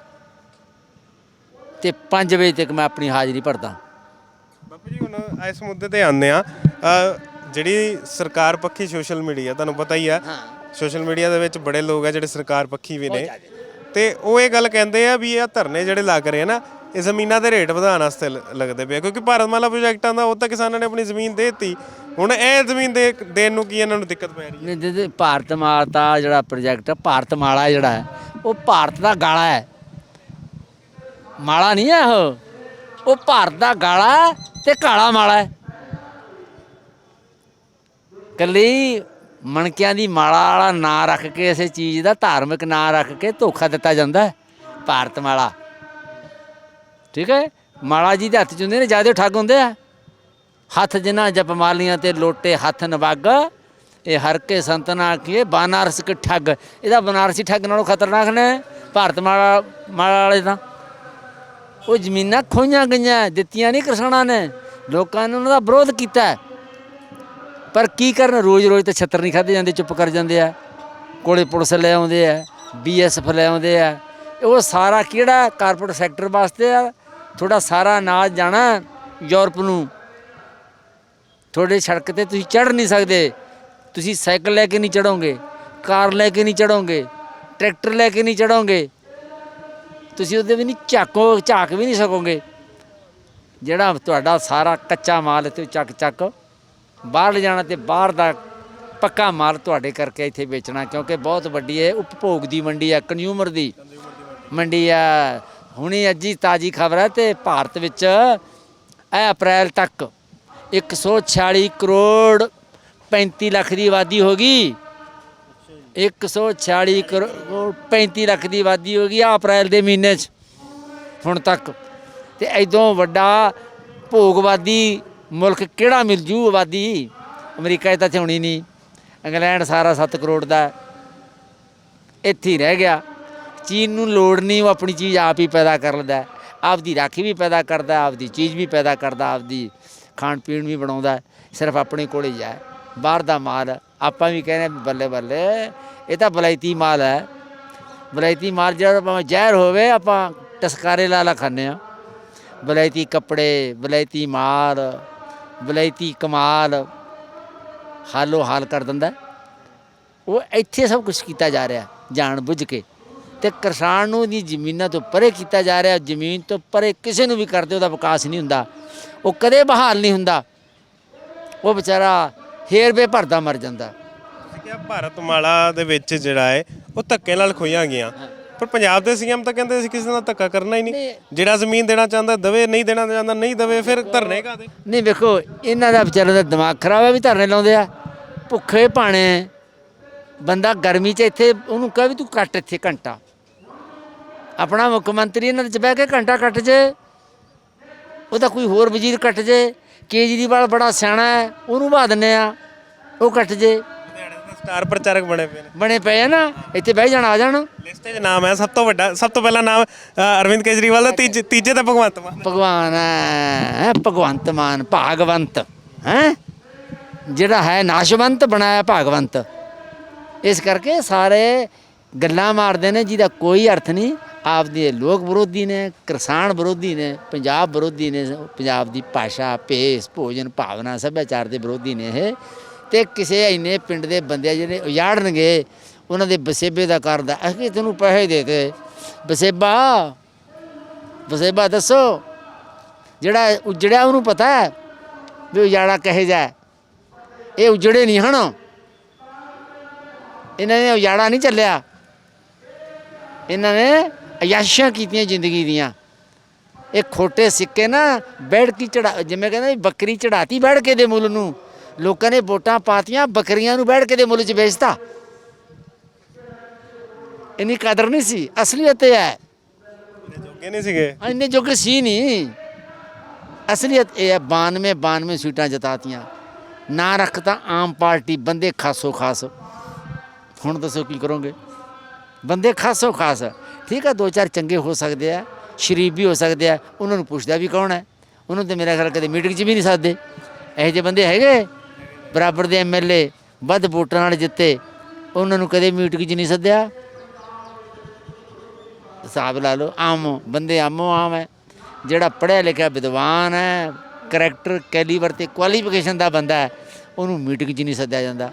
ਤੇ 5 ਵਜੇ ਤੱਕ ਮੈਂ ਆਪਣੀ ਹਾਜ਼ਰੀ ਭਰਦਾ। ਬਾਪੂ ਜੀ ਹੁਣ ਇਸ ਮੁੱਦੇ ਤੇ ਆਉਂਦੇ ਆ ਜਿਹੜੀ ਸਰਕਾਰ ਪੱਖੀ ਸੋਸ਼ਲ ਮੀਡੀਆ ਤੁਹਾਨੂੰ ਪਤਾ ਹੀ ਆ ਸੋਸ਼ਲ ਮੀਡੀਆ ਦੇ ਵਿੱਚ ਬੜੇ ਲੋਕ ਆ ਜਿਹੜੇ ਸਰਕਾਰ ਪੱਖੀ ਵੀ ਨੇ। ਤੇ ਉਹ ਇਹ ਗੱਲ ਕਹਿੰਦੇ ਆ ਵੀ ਇਹ ਧਰਨੇ ਜਿਹੜੇ ਲੱਗ ਰਹੇ ਆ ਨਾ ਇਹ ਜ਼ਮੀਨਾਂ ਦੇ ਰੇਟ ਵਧਾਉਣ ਵਾਸਤੇ ਲ- ਲੱਗਦੇ ਪਏ ਆ। ਕਿਉਂਕਿ ਭਾਰਤਮਾਲਾ ਪ੍ਰੋਜੈਕਟਾਂ ਦਾ ਉਹ ਤਾਂ ਕਿਸਾਨਾਂ ਨੇ ਆਪਣੀ ਜ਼ਮੀਨ ਦੇ ਹੁਣ ਇਹ ਜ਼ਮੀਨ ਦੇ, ਦੇਣ ਨੂੰ ਕੀ ਇਹਨਾਂ ਨੂੰ ਦਿੱਕਤ ਪੈ ਰਹੀ ਹੈ? ਨੇ ਜਿਹਦੇ ਭਾਰਤ ਮਾਤਾ ਜਿਹੜਾ ਪ੍ਰੋਜੈਕਟ, ਭਾਰਤ ਮਾਲਾ ਜਿਹੜਾ ਹੈ, ਉਹ ਭਾਰਤ ਦਾ ਗਾਲਾ ਹੈ। ਮਾਲਾ ਨਹੀਂ ਹੈ ਉਹ। ਉਹ ਭਾਰਤ ਦਾ ਗਾਲਾ ਹੈ ਤੇ ਕਾਲਾ ਮਾਲਾ ਹੈ। ਕੱਲੀ ਮਣਕਿਆਂ ਦੀ ਮਾਲਾ ਵਾਲਾ ਨਾਂ ਰੱਖ ਕੇ, ਇਸੇ ਚੀਜ਼ ਦਾ ਧਾਰਮਿਕ ਨਾਂ ਰੱਖ ਕੇ ਧੋਖਾ ਦਿੱਤਾ ਜਾਂਦਾ ਹੈ, ਭਾਰਤ ਮਾਲਾ। ਠੀਕ ਹੈ? ਮਾਲਾ ਜੀ ਦੇ ਹੱਥ ਚ ਹੁੰਦੇ ਨੇ, ਜ਼ਿਆਦਾ ਠੱਗ ਹੁੰਦੇ ਆ। ਹੱਥ ਜਿਨ੍ਹਾਂ ਜਪਮਾਲੀਆਂ ਤੇ ਲੋਟੇ ਹੱਥ ਨਵੱਗ। ਇਹ ਹਰ ਕੇ ਸੰਤਨਾ ਕੀਏ ਬਨਾਰਸ ਕੇ ਠੱਗ। ਇਹਦਾ ਬਨਾਰਸੀ ਠੱਗ ਨਾਲੋਂ ਖਤਰਨਾਕ ਨੇ, ਭਾਰਤ ਮਾਲਾ ਮਾਲਾ ਵਾਲੇ ਤਾਂ ਉਹ ਜ਼ਮੀਨਾਂ ਖੋਈਆਂ ਗਈਆਂ, ਦਿੱਤੀਆਂ ਨਹੀਂ ਕਿਸਾਨਾਂ ਨੇ। ਲੋਕਾਂ ਨੇ ਉਹਨਾਂ ਦਾ ਵਿਰੋਧ ਕੀਤਾ। ਪਰ ਕੀ ਕਰਨ? ਰੋਜ਼-ਰੋਜ਼ ਤੇ ਛੱਤਰ ਨਹੀਂ ਖਾਦੇ ਜਾਂਦੇ, ਚੁੱਪ ਕਰ ਜਾਂਦੇ ਆ। ਕੋਲੇ ਪੁਲਿਸ ਲੈ ਆਉਂਦੇ ਆ, ਬੀਐਸਐਫ ਲੈ ਆਉਂਦੇ ਆ। ਉਹ ਸਾਰਾ ਕਿਹੜਾ ਕਾਰਪੋਰੇਟ ਸੈਕਟਰ ਵਾਸਤੇ ਆ? ਤੁਹਾਡਾ ਸਾਰਾ ਅਨਾਜ ਜਾਣਾ ਯੂਰਪ ਨੂੰ। ਤੁਹਾਡੇ ਸੜਕ ਤੇ ਤੁਸੀਂ ਚੜ ਨਹੀਂ ਸਕਦੇ। ਤੁਸੀਂ ਸਾਈਕਲ ਲੈ ਕੇ ਨਹੀਂ ਚੜੋਗੇ ਕਾਰ ਲੈ ਕੇ ਨਹੀਂ ਚੜੋਗੇ ਟਰੈਕਟਰ ਲੈ ਕੇ ਨਹੀਂ ਚੜੋਗੇ ਤੁਸੀਂ ਉਹਦੇ ਵੀ ਨਹੀਂ ਝਾਕੋ, ਝਾਕ ਵੀ ਨਹੀਂ ਸਕੋਗੇ। ਜਿਹੜਾ ਤੁਹਾਡਾ ਸਾਰਾ ਕੱਚਾ ਮਾਲ ਇੱਥੇ ਚੱਕ ਚੱਕ ਬਾਹਰ ਲਿਜਾਣਾ ਤੇ ਬਾਹਰ ਦਾ ਪੱਕਾ ਮਾਲ ਤੁਹਾਡੇ ਕਰਕੇ ਇੱਥੇ ਵੇਚਣਾ, ਕਿਉਂਕਿ ਬਹੁਤ ਵੱਡੀ ਹੈ ਉਪਭੋਗ ਦੀ ਮੰਡੀ ਹੈ ਕੰਜ਼ਿਊਮਰ ਦੀ। ਮੰਡੀ ਆ ਹੁਣੀ ਅੱਜ ਹੀ ਤਾਜੀ ਖਬਰ ਹੈ ਤੇ ਭਾਰਤ ਵਿੱਚ ਇਹ ਅਪ੍ਰੈਲ ਤੱਕ 146 ਕਰੋੜ 35 ਲੱਖ ਦੀ ਆਬਾਦੀ ਹੋ ਗਈ। 146 ਕਰੋੜ 35 ਲੱਖ ਦੀ ਆਬਾਦੀ ਹੋ ਗਈ ਆ ਅਪ੍ਰੈਲ ਦੇ ਮਹੀਨੇ 'ਚ, ਹੁਣ ਤੱਕ। ਤੇ ਐਦੋਂ ਵੱਡਾ ਭੋਗਵਾਦੀ ਮੁਲਕ ਕਿਹੜਾ ਮਿਲ ਜੂ ਆਬਾਦੀ? ਅਮਰੀਕਾ 'ਚ ਤਾਂ ਇੱਥੇ ਹੋਣੀ ਨਹੀਂ, ਇੰਗਲੈਂਡ ਸਾਰਾ 7 ਕਰੋੜ ਦਾ ਇੱਥੇ ਰਹਿ ਗਿਆ। ਚੀਨ ਨੂੰ ਲੋੜ ਨਹੀਂ, ਉਹ ਆਪਣੀ ਚੀਜ਼ ਆਪ ਹੀ ਪੈਦਾ ਕਰ ਲੈਂਦਾ ਆਪਦੀ ਰਾਖੀ ਵੀ ਪੈਦਾ ਕਰਦਾ ਆਪਦੀ ਚੀਜ਼ ਵੀ ਪੈਦਾ ਕਰਦਾ ਆਪਦੀ ਖਾਣ ਪੀਣ ਵੀ ਬਣਾਉਂਦਾ ਸਿਰਫ ਆਪਣੇ ਕੋਲ ਹੀ ਹੈ। ਬਾਹਰ ਦਾ ਮਾਲ, ਆਪਾਂ ਵੀ ਕਹਿੰਦੇ ਵੀ ਬੱਲੇ ਬੱਲੇ, ਇਹ ਤਾਂ ਬਲੈਤੀ ਮਾਲ ਹੈ। ਬਲੈਤੀ ਮਾਲ ਜਿਹੜਾ ਭਾਵੇਂ ਜ਼ਹਿਰ ਹੋਵੇ, ਆਪਾਂ ਟਸਕਾਰੇ ਲਾ ਲਾ ਖਾਂਦੇ ਆ ਬਲੈਤੀ ਕੱਪੜੇ ਬਲੈਤੀ ਮਾਲ ਬਲੈਤੀ ਕਮਾਲ ਹਾਲੋ ਹਾਲ ਕਰ ਦਿੰਦਾ ਉਹ ਇੱਥੇ ਸਭ ਕੁਝ ਕੀਤਾ ਜਾ ਰਿਹਾ ਜਾਣ ਬੁੱਝ ਕੇ। ਤੇ ਕਿਸਾਨ ਨੂੰ ਦੀ ਜ਼ਮੀਨਾਂ ਤੋਂ ਪਰੇ ਕੀਤਾ ਜਾ ਰਿਹਾ ਜ਼ਮੀਨ ਤੋਂ ਪਰੇ ਕਿਸੇ ਨੂੰ ਵੀ ਕਰਦੇ ਉਹਦਾ ਵਿਕਾਸ ਨਹੀਂ ਹੁੰਦਾ। ਉਹ ਕਦੇ ਬਹਾਲ ਨਹੀਂ ਹੁੰਦਾ। ਉਹ ਵਿਚਾਰਾ ਹੇਰਵੇ ਭਰਦਾ ਮਰ ਜਾਂਦਾ। ਤੁਸੀਂ ਕਿਹਾ ਭਾਰਤਮਾਲਾ ਦੇ ਵਿੱਚ ਜਿਹੜਾ ਹੈ ਉਹ ਧੱਕੇ ਨਾਲ ਖੋਈਆਂ ਗਈਆਂ। ਪਰ ਪੰਜਾਬ ਦੇ ਸੀਐਮ ਤਾਂ ਕਹਿੰਦੇ ਅਸੀਂ ਕਿਸੇ ਨਾਲ ਧੱਕਾ ਕਰਨਾ ਹੀ ਨਹੀਂ। ਨਹੀਂ। ਜਿਹੜਾ ਜ਼ਮੀਨ ਦੇਣਾ ਚਾਹੁੰਦਾ ਦਵੇ ਨਹੀਂ ਦੇਣਾ ਚਾਹੁੰਦਾ ਨਹੀਂ ਦਵੇ ਫਿਰ ਧਰਨੇ ਕਾਦੇ ਨਹੀਂ ਵੇਖੋ ਇਹਨਾਂ ਦਾ ਵਿਚਾਰਿਆਂ ਦਾ ਦਿਮਾਗ ਖਰਾਬ ਹੈ ਵੀ ਧਰਨੇ ਲਾਉਂਦੇ ਆ। ਭੁੱਖੇ ਭਾਣੇ ਬੰਦਾ ਗਰਮੀ 'ਚ ਇੱਥੇ ਉਹਨੂੰ ਕਹੇ ਵੀ ਤੂੰ ਕੱਟ ਇੱਥੇ ਘੰਟਾ। ਆਪਣਾ ਮੁੱਖ ਮੰਤਰੀ ਇਹਨਾਂ ਦੇ 'ਚ ਬਹਿ ਕੇ ਘੰਟਾ ਕੱਟ ਜੇ। ਉਹਦਾ ਕੋਈ ਹੋਰ ਵਜ਼ੀਰ ਕੱਟ ਜੇ। ਕੇਜਰੀਵਾਲ ਬੜਾ ਸਿਆਣਾ ਹੈ ਉਹਨੂੰ ਬਹਾ ਦਿੰਨੇ ਆ ਉਹ ਕੱਟ ਜੇ। ਸਟਾਰ ਪ੍ਰਚਾਰਕ ਬਣੇ ਪਏ ਨੇ। ਬਣੇ ਪਏ ਆ ਨਾ। ਇੱਥੇ ਬਹਿ ਜਾਣ ਆ ਜਾਣ। ਲਿਸਟ 'ਚ ਨਾਮ ਹੈ ਸਭ ਤੋਂ ਵੱਡਾ ਸਭ ਤੋਂ ਪਹਿਲਾ ਨਾਮ ਅ, ਅਰਵਿੰਦ ਕੇਜਰੀਵਾਲ ਦਾ ਤੀਜੇ ਤੀਜੇ ਤਾਂ ਭਗਵੰਤ ਮਾਨ ਭਗਵਾਨ ਹੈ ਭਗਵੰਤ ਮਾਨ ਭਾਗਵੰਤ ਹੈ? ਜਿਹੜਾ ਹੈ ਨਾਸ਼ਵੰਤ ਬਣਾਇਆ ਭਾਗਵੰਤ। ਇਸ ਕਰਕੇ ਸਾਰੇ ਗੱਲਾਂ ਮਾਰਦੇ ਨੇ ਜਿਹਦਾ ਕੋਈ ਅਰਥ ਨਹੀਂ। ਆਪਦੇ ਲੋਕ ਵਿਰੋਧੀ ਨੇ, ਕਿਸਾਨ ਵਿਰੋਧੀ ਨੇ, ਪੰਜਾਬ ਵਿਰੋਧੀ ਨੇ, ਪੰਜਾਬ ਦੀ ਭਾਸ਼ਾ, ਭੇਸ, ਭੋਜਨ, ਭਾਵਨਾ, ਸੱਭਿਆਚਾਰ ਦੇ ਵਿਰੋਧੀ ਨੇ ਇਹ। ਤੇ ਕਿਸੇ ਇੰਨੇ ਪਿੰਡ ਦੇ ਬੰਦੇ ਜਿਹੜੇ ਉਜਾੜਨਗੇ, ਉਹਨਾਂ ਦੇ ਬਸੇਬੇ ਦਾ ਕਰਦਾ ਅਸੀਂ ਤੈਨੂੰ ਪੈਸੇ ਦੇ ਕੇ ਬਸੇਬਾ ਬਸੇਬਾ ਦੱਸੋ, ਜਿਹੜਾ ਉਜੜਿਆ ਉਹਨੂੰ ਪਤਾ ਹੈ ਵੀ ਉਜਾੜਾ ਕਹੇ ਜਾ ਇਹ ਉਜੜੇ ਨਹੀਂ ਹਨ। ਇਹਨਾਂ ਨੇ ਉਜਾੜਾ ਨਹੀਂ ਚੱਲਿਆ। ਇਹਨਾਂ ਨੇ ਅਯਾਸ਼ਾਂ ਕੀਤੀਆਂ ਜ਼ਿੰਦਗੀ ਦੀਆਂ। ਇਹ ਖੋਟੇ ਸਿੱਕੇ ਨਾ ਬੈਠ ਕੀ ਚੜਾ ਜਿਵੇਂ ਕਹਿੰਦੇ ਬੱਕਰੀ ਚੜਾਤੀ ਬੈਠ ਕੇ ਦੇ ਮੁੱਲ ਨੂੰ। ਲੋਕਾਂ ਨੇ ਵੋਟਾਂ ਪਾਤੀਆਂ ਬੱਕਰੀਆਂ ਨੂੰ ਬੈਠ ਕੇ ਦੇ ਮੁੱਲ 'ਚ ਵੇਚਤਾ। ਇੰਨੀ ਕਦਰ ਨਹੀਂ ਸੀ ਅਸਲੀਅਤ ਇਹ ਹੈ। ਜੋਗੇ ਨਹੀਂ ਸੀਗੇ? ਇੰਨੇ ਜੋਗੇ ਸੀ ਨਹੀਂ। ਅਸਲੀਅਤ ਇਹ ਹੈ 92 92 ਸੀਟਾਂ ਜਿਤਾਤੀਆਂ। ਨਾ ਰੱਖਤਾ ਆਮ ਪਾਰਟੀ ਬੰਦੇ ਖਾਸੋ ਖਾਸ ਹੁਣ ਦੱਸੋ ਕੀ ਕਰੋਗੇ? ਬੰਦੇ ਖਾਸੋ ਖਾਸ ਠੀਕ ਆ, ਦੋ ਚਾਰ ਚੰਗੇ ਹੋ ਸਕਦੇ ਆ, ਸ਼ਰੀਫ ਵੀ ਹੋ ਸਕਦੇ ਆ, ਉਹਨਾਂ ਨੂੰ ਪੁੱਛਦਾ ਵੀ ਕੌਣ ਹੈ? ਉਹਨੂੰ ਤੇ ਮੇਰਾ ਖਿਆਲ ਕਦੇ ਮੀਟਿੰਗ 'ਚ ਵੀ ਨਹੀਂ ਸੱਦਦੇ। ਇਹੋ ਜਿਹੇ ਬੰਦੇ ਹੈਗੇ? ਬਰਾਬਰ ਦੇ ਐਮਐਲਏ ਵੱਧ ਵੋਟਾਂ ਨਾਲ ਜਿੱਤੇ, ਉਹਨਾਂ ਨੂੰ ਕਦੇ ਮੀਟਿੰਗ 'ਚ ਨਹੀਂ ਸੱਦਿਆ? ਹਿਸਾਬ ਲਾ ਲਓ, ਆਮ ਬੰਦੇ ਆਮੋ ਆਮ ਹੈ। ਜਿਹੜਾ ਪੜ੍ਹਿਆ ਲਿਖਿਆ ਵਿਦਵਾਨ ਹੈ ਕਰੈਕਟਰ ਕੈਲੀਬਰ ਤੇ ਕੁਆਲੀਫਿਕੇਸ਼ਨ ਦਾ ਬੰਦਾ ਹੈ, ਉਹਨੂੰ ਮੀਟਿੰਗ 'ਚ ਨਹੀਂ ਸੱਦਿਆ ਜਾਂਦਾ।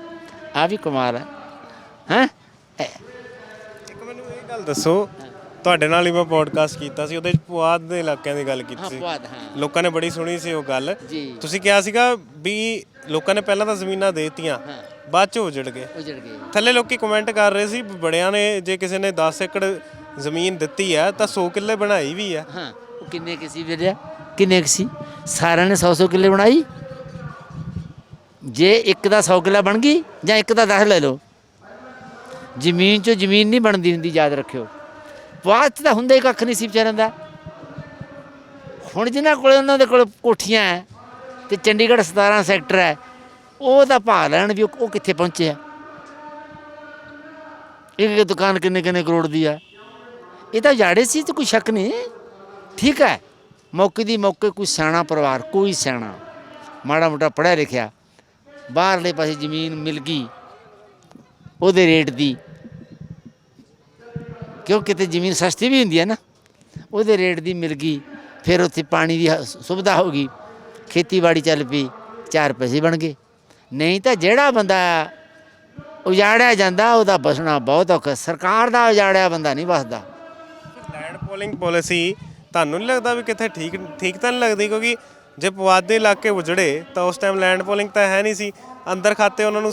ਆ ਵੀ ਕਮਾਲ ਹੈ। ਹੈਂ? ਇੱਕ ਮੈਨੂੰ ਇਹ ਗੱਲ ਦੱਸੋ ਤੁਹਾਡੇ ਨਾਲ ਹੀ ਮੈਂ ਪੋਡਕਾਸਟ ਕੀਤਾ ਸੀ ਉਹਦੇ ਵਿੱਚ ਪੁਆਧ ਦੇ ਇਲਾਕਿਆਂ ਦੀ ਗੱਲ ਕੀਤੀ ਹਾਂ ਸੀ। ਪੁਆਧ ਹਾਂ। ਲੋਕਾਂ ਨੇ ਬੜੀ ਸੁਣੀ ਸੀ ਉਹ ਗੱਲ। ਜੀ। ਤੁਸੀਂ ਕਿਹਾ ਸੀਗਾ ਵੀ ਲੋਕਾਂ ਨੇ ਪਹਿਲਾਂ ਤਾਂ ਜ਼ਮੀਨਾਂ ਦੇਤੀਆਂ ਬਾਅਦ ਚ ਉਜੜ ਗਏ। ਉਜੜ ਗਏ। ਥੱਲੇ ਲੋਕੀ ਕਮੈਂਟ ਕਰ ਰਹੇ ਸੀ ਬੜਿਆਂ ਨੇ ਜੇ ਕਿਸੇ ਨੇ 10 ਏਕੜ ਜ਼ਮੀਨ ਦਿੱਤੀ ਹੈ ਤਾਂ 100 ਕਿੱਲੇ ਬਣਾਈ ਵੀ ਹੈ ਹਾਂ ਉਹ ਕਿੰਨੇ ਕਿਸੀ ਵੀਰਿਆ ਕਿੰਨੇ ਕੁ ਸੀ? ਸਾਰਿਆਂ ਨੇ 100 100 ਕਿੱਲੇ ਬਣਾਈ। ਜੇ ਇੱਕ ਦਾ 100 ਕਿੱਲਾ ਬਣ ਗਈ ਜਾਂ ਇੱਕ ਦਾ 10 ਲੈ ਲਓ। ਜ਼ਮੀਨ 'ਚੋਂ ਜ਼ਮੀਨ ਨਹੀਂ ਬਣਦੀ ਹੁੰਦੀ ਯਾਦ ਰੱਖਿਓ। ਬਾਅਦ 'ਚ ਤਾਂ ਹੁੰਦਾ ਹੀ ਕੱਖ ਨਹੀਂ ਸੀ ਵਿਚਾਰਿਆਂ ਦਾ। ਹੁਣ ਜਿਨ੍ਹਾਂ ਕੋਲੇ ਉਹਨਾਂ ਦੇ ਕੋਲ ਕੋਠੀਆਂ ਹੈ ਤੇ ਚੰਡੀਗੜ੍ਹ 17 ਸੈਕਟਰ ਹੈ ਉਹ ਤਾਂ ਭਾਅ ਲੈਣ ਵੀ ਉਹ ਕਿੱਥੇ ਪਹੁੰਚਿਆ ਇੱਕ ਇੱਕ ਦੁਕਾਨ ਕਿੰਨੇ ਕਿੰਨੇ ਕਰੋੜ ਦੀ ਆ ਇਹ ਤਾਂ ਜਾੜੇ ਸੀ ਤੇ ਕੋਈ ਸ਼ੱਕ ਨਹੀਂ। ਠੀਕ ਹੈ ਮੌਕੇ ਦੀ ਮੌਕੇ ਕੋਈ ਸਿਆਣਾ ਪਰਿਵਾਰ, ਕੋਈ ਸਿਆਣਾ। ਮਾੜਾ ਮੋਟਾ ਪੜ੍ਹਿਆ ਲਿਖਿਆ, ਬਾਹਰਲੇ ਪਾਸੇ ਜ਼ਮੀਨ ਮਿਲ ਗਈ, ਉਹਦੇ ਰੇਟ ਦੀ। ਕਿਉਂ ਕਿਤੇ ਜ਼ਮੀਨ ਸਸਤੀ ਵੀ ਹੁੰਦੀ ਹੈ ਨਾ? ਉਹਦੇ ਰੇਟ ਦੀ ਮਿਲ ਗਈ, ਫਿਰ ਉੱਥੇ ਪਾਣੀ ਦੀ ਸੁਵਿਧਾ ਹੋ ਗਈ। ਖੇਤੀਬਾੜੀ ਚੱਲ ਪਈ, ਚਾਰ ਪੈਸੇ ਬਣ ਗਏ। ਨਹੀਂ ਤਾਂ ਜਿਹੜਾ ਬੰਦਾ ਉਜਾੜਿਆ ਜਾਂਦਾ, ਉਹਦਾ ਬਸਣਾ ਬਹੁਤ ਔਖਾ। ਸਰਕਾਰ ਦਾ ਉਜਾੜਿਆ ਬੰਦਾ ਨਹੀਂ ਬਸਦਾ ਲੈਂਡ ਪੋਲਿੰਗ ਪਾਲਿਸੀ ਤੁਹਾਨੂੰ ਨਹੀਂ ਲੱਗਦਾ ਵੀ ਕਿੱਥੇ ਠੀਕ ਠੀਕ ਤਾਂ ਨਹੀਂ ਲੱਗਦੀ? ਕਿਉਂਕਿ ਜੇ ਪੁਆਧ ਇਲਾਕੇ ਉਜੜੇ, ਤਾਂ ਉਸ ਟਾਈਮ ਲੈਂਡ ਪੋਲਿੰਗ ਤਾਂ ਹੈ ਨਹੀਂ ਸੀ। ਅੰਦਰ ਖਾਤੇ ਉਹਨਾਂ ਨੂੰ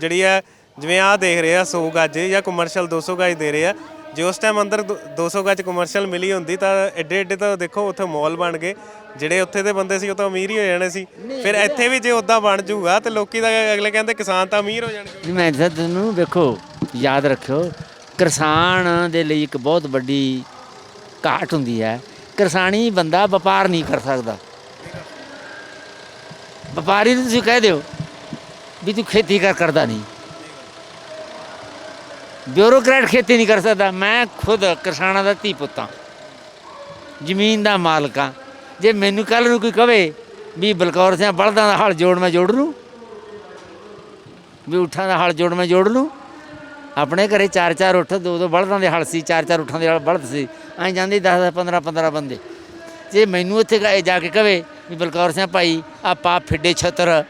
ਜਿਹੜੀ ਹੈ, ਜਿਵੇਂ ਆਹ ਦੇਖ ਰਹੇ ਆ 100 ਗੱਜ ਜਾਂ ਕਮਰਸ਼ੀਅਲ 200 ਗੱਜ ਦੇ ਰਹੇ ਆ ਜੇ ਉਸ ਟਾਈਮ ਅੰਦਰ ਦੋ- 200 ਗੱਜ ਕਮਰਸ਼ੀਅਲ ਮਿਲੀ ਹੁੰਦੀ ਤਾਂ ਐਡੇ ਐਡੇ ਤਾਂ ਦੇਖੋ ਉੱਥੇ ਮਾਲ ਬਣ ਗਏ। ਜਿਹੜੇ ਉੱਥੇ ਦੇ ਬੰਦੇ ਸੀ ਉਹ ਤਾਂ ਅਮੀਰ ਹੀ ਹੋ ਜਾਣੇ ਸੀ। ਫਿਰ ਇੱਥੇ ਵੀ ਜੇ ਉਦਾਂ ਬਣ ਜਾਊਗਾ ਤੇ ਲੋਕੀ ਤਾਂ ਅਗਲੇ ਕਹਿੰਦੇ ਕਿਸਾਨ ਤਾਂ ਅਮੀਰ ਹੋ ਜਾਣਗੇ। ਮੈਂ ਤਾਂ ਤੁਹਾਨੂੰ ਵੇਖੋ ਯਾਦ ਰੱਖਿਓ ਕਿਸਾਨ ਦੇ ਲਈ ਇੱਕ ਬਹੁਤ ਵੱਡੀ ਘਾਟ ਹੁੰਦੀ ਹੈ। ਕਿਸਾਨੀ ਬੰਦਾ ਵਪਾਰ ਨਹੀਂ ਕਰ ਸਕਦਾ। ਵਪਾਰੀ ਨੂੰ ਤੁਸੀਂ ਕਹਿ ਦਿਓ ਵੀ ਤੂੰ ਖੇਤੀ ਕਰ ਕਰਦਾ ਨਹੀਂ। ਬਿਊਰੋਕਰੇਟ ਖੇਤੀ ਨਹੀਂ ਕਰ ਸਕਦਾ, ਮੈਂ ਖੁਦ ਕਿਸਾਨਾਂ ਦਾ ਧੀ ਪੁੱਤਾਂ ਜ਼ਮੀਨ ਦਾ ਮਾਲਕ ਮਾਲਕਾਂ ਜੇ ਮੈਨੂੰ ਕੱਲ ਨੂੰ ਕੋਈ ਕਵੇ ਵੀ ਬਲਕੌਰ ਸਿੰਘ ਬਲਦਾਂ ਦਾ ਹਲ ਜੋੜ ਮੈਂ ਜੋੜ ਲੂੰ, ਵੀ ਉਠਾਂ ਦਾ ਹਲ ਜੋੜ ਮੈਂ ਜੋੜ ਲੂੰ, ਆਪਣੇ ਘਰੇ ਚਾਰ ਚਾਰ ਉੱਠ ਦੋ ਦੋ ਬਲਦਾਂ ਦੇ ਹਲ ਸੀ, ਚਾਰ ਚਾਰ ਉੱਠਾਂ ਦੇ ਹਲ ਬਲਦ ਸੀ, ਐਂ ਜਾਂਦੇ 10 15 15 ਬੰਦੇ। ਜੇ ਮੈਨੂੰ ਇੱਥੇ ਜਾ ਕੇ ਕਵੇ ਵੀ ਬਲਕੌਰ ਸਿੰਘ ਭਾਈ, ਆਪਾਂ ਫਿੱਡੇ ਛਤਰ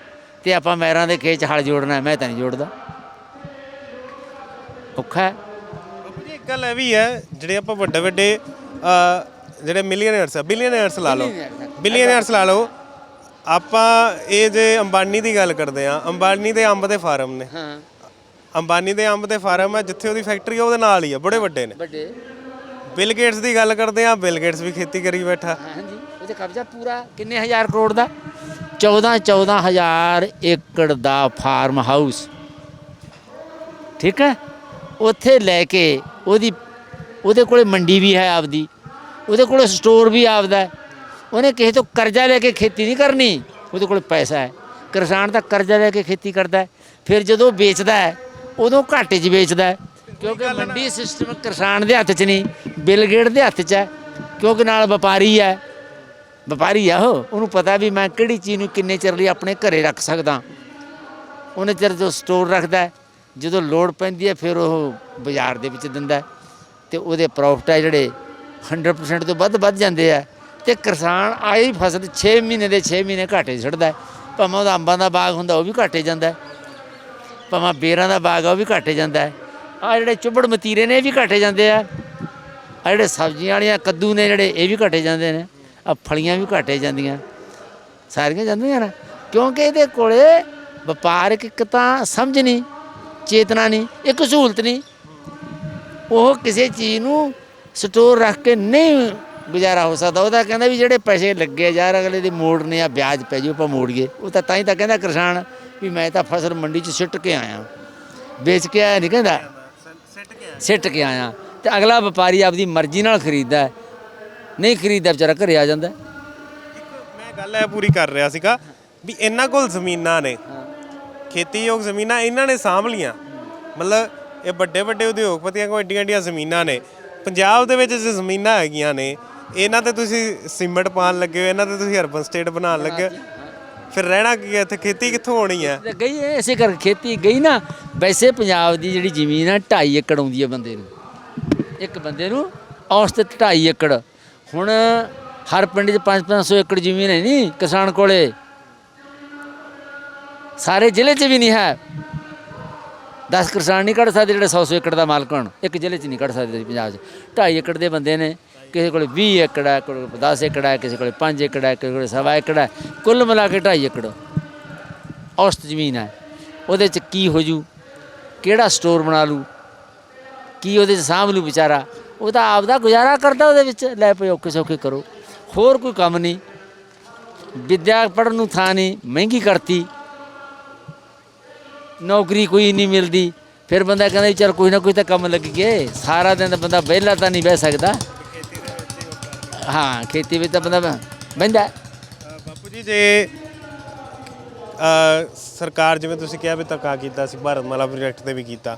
ਤੇ ਆਪਾਂ ਮੈਰਾਂ ਦੇ ਖੇਚ ਹਲ ਜੋੜਨਾ, ਮੈਂ ਤਾਂ ਨਹੀਂ ਜੋੜਦਾ। ਔਖਾ ਹੈ। ਬਾਪੂ ਜੀ ਇੱਕ ਗੱਲ ਇਹ ਵੀ ਹੈ ਜਿਹੜੇ ਆਪਾਂ ਵੱਡੇ ਵੱਡੇ ਜਿਹੜੇ ਮਿਲੀਅਨਰਸ ਆ ਬਿਲੀਅਨਰਸ ਲਾ ਲਓ ਬਿਲੀਅਨਰਸ। ਲਾ ਲਓ ਆਪਾਂ ਇਹ ਜੇ ਅੰਬਾਨੀ ਦੀ ਗੱਲ ਕਰਦੇ ਆ ਅੰਬਾਨੀ ਦੇ ਅੰਬ ਦੇ ਫਾਰਮ ਨੇ। ਹਾਂ। ਅੰਬਾਨੀ ਦੇ ਅੰਬ ਦੇ ਫਾਰਮ ਹੈ ਜਿੱਥੇ ਉਹਦੀ ਫੈਕਟਰੀ ਆ ਉਹਦੇ ਨਾਲ ਹੀ ਆ ਬੜੇ ਵੱਡੇ ਨੇ। ਵੱਡੇ। ਬਿਲ ਗੇਟਸ ਦੀ ਗੱਲ ਕਰਦੇ ਆ ਬਿਲ ਗੇਟਸ ਵੀ ਖੇਤੀ ਕਰੀ ਬੈਠਾ। ਹਾਂਜੀ ਉਹਦੇ ਕਬਜ਼ਾ ਪੂਰਾ ਕਿੰਨੇ ਹਜ਼ਾਰ ਕਰੋੜ ਦਾ? 14 14 ਹਜ਼ਾਰ ਏਕੜ ਦਾ ਫਾਰਮ ਹਾਊਸ। ਠੀਕ ਹੈ? ਉੱਥੇ ਲੈ ਕੇ ਉਹਦੀ ਉਹਦੇ ਕੋਲੇ ਮੰਡੀ ਵੀ ਹੈ ਆਪਦੀ ਉਹਦੇ ਕੋਲੇ ਸਟੋਰ ਵੀ ਆਪਦਾ ਹੈ। ਉਹਨੇ ਕਿਸੇ ਤੋਂ ਕਰਜ਼ਾ ਲੈ ਕੇ ਖੇਤੀ ਨਹੀਂ ਕਰਨੀ ਉਹਦੇ ਕੋਲੇ ਪੈਸਾ ਹੈ। ਕਿਸਾਨ ਤਾਂ ਕਰਜ਼ਾ ਲੈ ਕੇ ਖੇਤੀ ਕਰਦਾ ਹੈ। ਫਿਰ ਜਦੋਂ ਵੇਚਦਾ ਹੈ ਉਦੋਂ ਘਾਟੇ 'ਚ ਵੇਚਦਾ ਹੈ। ਕਿਉਂਕਿ ਮੰਡੀ ਸਿਸਟਮ ਕਿਸਾਨ ਦੇ ਹੱਥ 'ਚ ਨਹੀਂ ਬਿਲ ਗੇਟ ਦੇ ਹੱਥ 'ਚ ਹੈ। ਕਿਉਂਕਿ ਨਾਲ ਵਪਾਰੀ ਹੈ। ਵਪਾਰੀ ਆ ਉਹ ਉਹਨੂੰ ਪਤਾ ਵੀ ਮੈਂ ਕਿਹੜੀ ਚੀਜ਼ ਨੂੰ ਕਿੰਨੇ ਚਿਰ ਲਈ ਆਪਣੇ ਘਰੇ ਰੱਖ ਸਕਦਾ। ਉਹਨੇ ਚਿਰ ਜੋ ਸਟੋਰ ਰੱਖਦਾ ਹੈ, ਜਦੋਂ ਲੋੜ ਪੈਂਦੀ ਹੈ, ਫਿਰ ਉਹ ਬਾਜ਼ਾਰ ਦੇ ਵਿੱਚ ਦਿੰਦਾ ਹੈ। ਤੇ ਉਹਦੇ ਪ੍ਰੋਫਿਟ ਆ ਜਿਹੜੇ 100% ਤੋਂ ਵੱਧ ਵੱਧ ਜਾਂਦੇ ਆ। ਤੇ ਕਿਸਾਨ ਆਈ ਫਸਲ 6 ਮਹੀਨੇ ਦੇ 6 ਮਹੀਨੇ ਘਾਟੇ 'ਚ ਛੱਡਦਾ ਭਾਵੇਂ ਉਹਦਾ ਅੰਬਾਂ ਦਾ ਬਾਗ ਹੁੰਦਾ, ਉਹ ਵੀ ਘਾਟੇ ਜਾਂਦਾ ਭਾਵੇਂ ਬੇਰਾਂ ਦਾ ਬਾਗ ਆ, ਉਹ ਵੀ ਘਾਟੇ ਜਾਂਦਾ ਹੈ। ਆ ਜਿਹੜੇ ਚੁੱਬੜ ਮਤੀਰੇ ਨੇ, ਇਹ ਵੀ ਘਾਟੇ ਜਾਂਦੇ ਆ। ਆ ਜਿਹੜੇ ਸਬਜ਼ੀਆਂ ਵਾਲੀਆਂ ਕੱਦੂ ਨੇ ਜਿਹੜੇ, ਇਹ ਵੀ ਘਾਟੇ ਜਾਂਦੇ ਨੇ। ਆ ਫਲੀਆਂ ਵੀ ਘਾਟੇ ਜਾਂਦੀਆਂ। ਸਾਰੀਆਂ ਜਾਂਦੀਆਂ ਨਾ। ਕਿਉਂਕਿ ਇਹਦੇ ਕੋਲੇ ਵਪਾਰਕ ਇੱਕ ਤਾਂ ਸਮਝ ਨਹੀਂ ਚੇਤਨਾ ਨਹੀਂ ਇੱਕ ਸਹੂਲਤ ਨਹੀਂ। ਉਹ ਕਿਸੇ ਚੀਜ਼ ਨੂੰ ਸਟੋਰ ਰੱਖ ਕੇ ਨਹੀਂ ਗੁਜ਼ਾਰਾ ਹੋ ਸਕਦਾ। ਉਹਦਾ ਕਹਿੰਦਾ ਵੀ ਜਿਹੜੇ ਪੈਸੇ ਲੱਗੇ ਯਾਰ ਅਗਲੇ ਦੇ ਮੋੜਨੇ ਆ ਵਿਆਜ ਪੈ ਜਾਊ ਆਪਾਂ ਮੋੜੀਏ। ਉਹ ਤਾਂ ਤਾਂ ਹੀ ਤਾਂ ਕਹਿੰਦਾ ਕਿਸਾਨ ਵੀ ਮੈਂ ਤਾਂ ਫਸਲ ਮੰਡੀ 'ਚ ਸਿੱਟ ਕੇ ਆਇਆ। ਵੇਚ ਕੇ ਆਇਆ ਨਹੀਂ ਕਹਿੰਦਾ। ਸਿੱਟ ਕੇ ਆਇਆ। ਤੇ ਅਗਲਾ ਵਪਾਰੀ ਆਪਦੀ ਮਰਜ਼ੀ ਨਾਲ ਖਰੀਦਦਾ। ਨਹੀਂ ਖਰੀਦਦਾ ਵਿਚਾਰਾ ਘਰੇ ਆ ਜਾਂਦਾ। ਮੈਂ ਗੱਲ ਇਹ ਪੂਰੀ ਕਰ ਰਿਹਾ ਸੀਗਾ ਵੀ ਇਹਨਾਂ ਕੋਲ ਜ਼ਮੀਨਾਂ ਨੇ। ਖੇਤੀਯੋਗ ਜ਼ਮੀਨਾਂ ਇਹਨਾਂ ਨੇ ਸਾਂਭ ਲੀਆਂ ਮਤਲਬ ਇਹ ਵੱਡੇ ਵੱਡੇ ਉਦਯੋਗਪਤੀਆਂ ਕੋਲ ਏਡੀਆਂ ਏਡੀਆਂ ਜ਼ਮੀਨਾਂ ਨੇ। ਪੰਜਾਬ ਦੇ ਵਿੱਚ ਜੇ ਜ਼ਮੀਨਾਂ ਹੈਗੀਆਂ ਨੇ, ਇਹਨਾਂ ਤੇ ਤੁਸੀਂ ਸੀਮੈਂਟ ਪਾਣ ਲੱਗੇ ਹੋ, ਇਹਨਾਂ ਤੇ ਤੁਸੀਂ ਅਰਬਨ ਸਟੇਟ ਬਣਾਉਣ ਲੱਗੇ ਹੋ। ਫਿਰ ਰਹਿਣਾ ਕੀ ਹੈ? ਇੱਥੇ ਖੇਤੀ ਕਿੱਥੋਂ ਹੋਣੀ ਹੈ? ਤੇ ਗਈ ਇਹ, ਇਸੇ ਕਰਕੇ ਖੇਤੀ ਗਈ ਨਾ। ਵੈਸੇ ਪੰਜਾਬ ਦੀ ਜਿਹੜੀ ਜ਼ਮੀਨ ਆ 2.5 ਏਕੜ ਆਉਂਦੀ ਹੈ ਬੰਦੇ ਨੂੰ। ਇੱਕ ਬੰਦੇ ਨੂੰ ਔਸਤ 2.5 ਏਕੜ। ਹੁਣ ਹਰ ਪਿੰਡ 'ਚ 5-500 ਏਕੜ ਜ਼ਮੀਨ ਹੈ ਨਹੀਂ ਕਿਸਾਨ ਕੋਲੇ। ਸਾਰੇ ਜ਼ਿਲ੍ਹੇ 'ਚ ਵੀ ਨਹੀਂ ਹੈ। 10 ਕਿਸਾਨ ਨਹੀਂ ਕੱਢ ਸਕਦੇ ਜਿਹੜੇ 100 ਏਕੜ ਦਾ ਮਾਲਕ ਹੋਣ। ਇੱਕ ਜ਼ਿਲ੍ਹੇ 'ਚ ਨਹੀਂ ਕੱਢ ਸਕਦੇ ਪੰਜਾਬ 'ਚ। 2.5 ਏਕੜ ਦੇ ਬੰਦੇ ਨੇ, ਕਿਸੇ ਕੋਲ 20 ਏਕੜ ਹੈ ਕੋਲ 10 ਏਕੜ ਹੈ, ਕਿਸੇ ਕੋਲ 5 ਏਕੜ ਹੈ, ਕਿਸੇ ਕੋਲ ਸਵਾ ਏਕੜ ਹੈ। ਕੁੱਲ ਮਿਲਾ ਕੇ 2.5 ਏਕੜ। ਔਸਤ ਜ਼ਮੀਨ ਹੈ। ਉਹਦੇ 'ਚ ਕੀ ਹੋ ਜੂ? ਕਿਹੜਾ ਸਟੋਰ ਬਣਾ ਲੂ? ਕੀ ਉਹਦੇ 'ਚ ਸਾਂਭ ਲੂ ਵਿਚਾਰਾ? ਉਹ ਤਾਂ ਆਪਦਾ ਗੁਜ਼ਾਰਾ ਕਰਦਾ ਉਹਦੇ ਵਿੱਚ। ਲੈ ਪਏ ਔਖੇ ਸੌਖੇ ਕਰੋ। ਹੋਰ ਕੋਈ ਕੰਮ ਨਹੀਂ। ਵਿਦਿਆ ਪੜ੍ਹਨ ਨੂੰ ਥਾਂ ਨਹੀਂ। ਮਹਿੰਗੀ ਕਰਤੀ। ਨੌਕਰੀ ਕੋਈ ਨਹੀਂ ਮਿਲਦੀ। ਫਿਰ ਬੰਦਾ ਕਹਿੰਦਾ ਚੱਲ ਕੋਈ ਨਾ ਕੋਈ ਤਾਂ ਕੰਮ ਲੱਗ ਗਏ ਸਾਰਾ ਦਿਨ ਤਾਂ ਬੰਦਾ ਵਿਹਲਾ ਤਾਂ ਨਹੀਂ ਬਹਿ ਸਕਦਾ। ਹਾਂ ਖੇਤੀ ਵਿੱਚ ਤਾਂ ਬੰਦਾ ਬਹਿੰਦਾ। ਬਾਪੂ ਜੀ ਜੇ ਸਰਕਾਰ ਜਿਵੇਂ ਤੁਸੀਂ ਕਿਹਾ ਵੀ ਧੱਕਾ ਕੀਤਾ ਸੀ ਭਾਰਤਮਾਲਾ ਪ੍ਰੋਜੈਕਟ ਤੇ ਵੀ ਕੀਤਾ।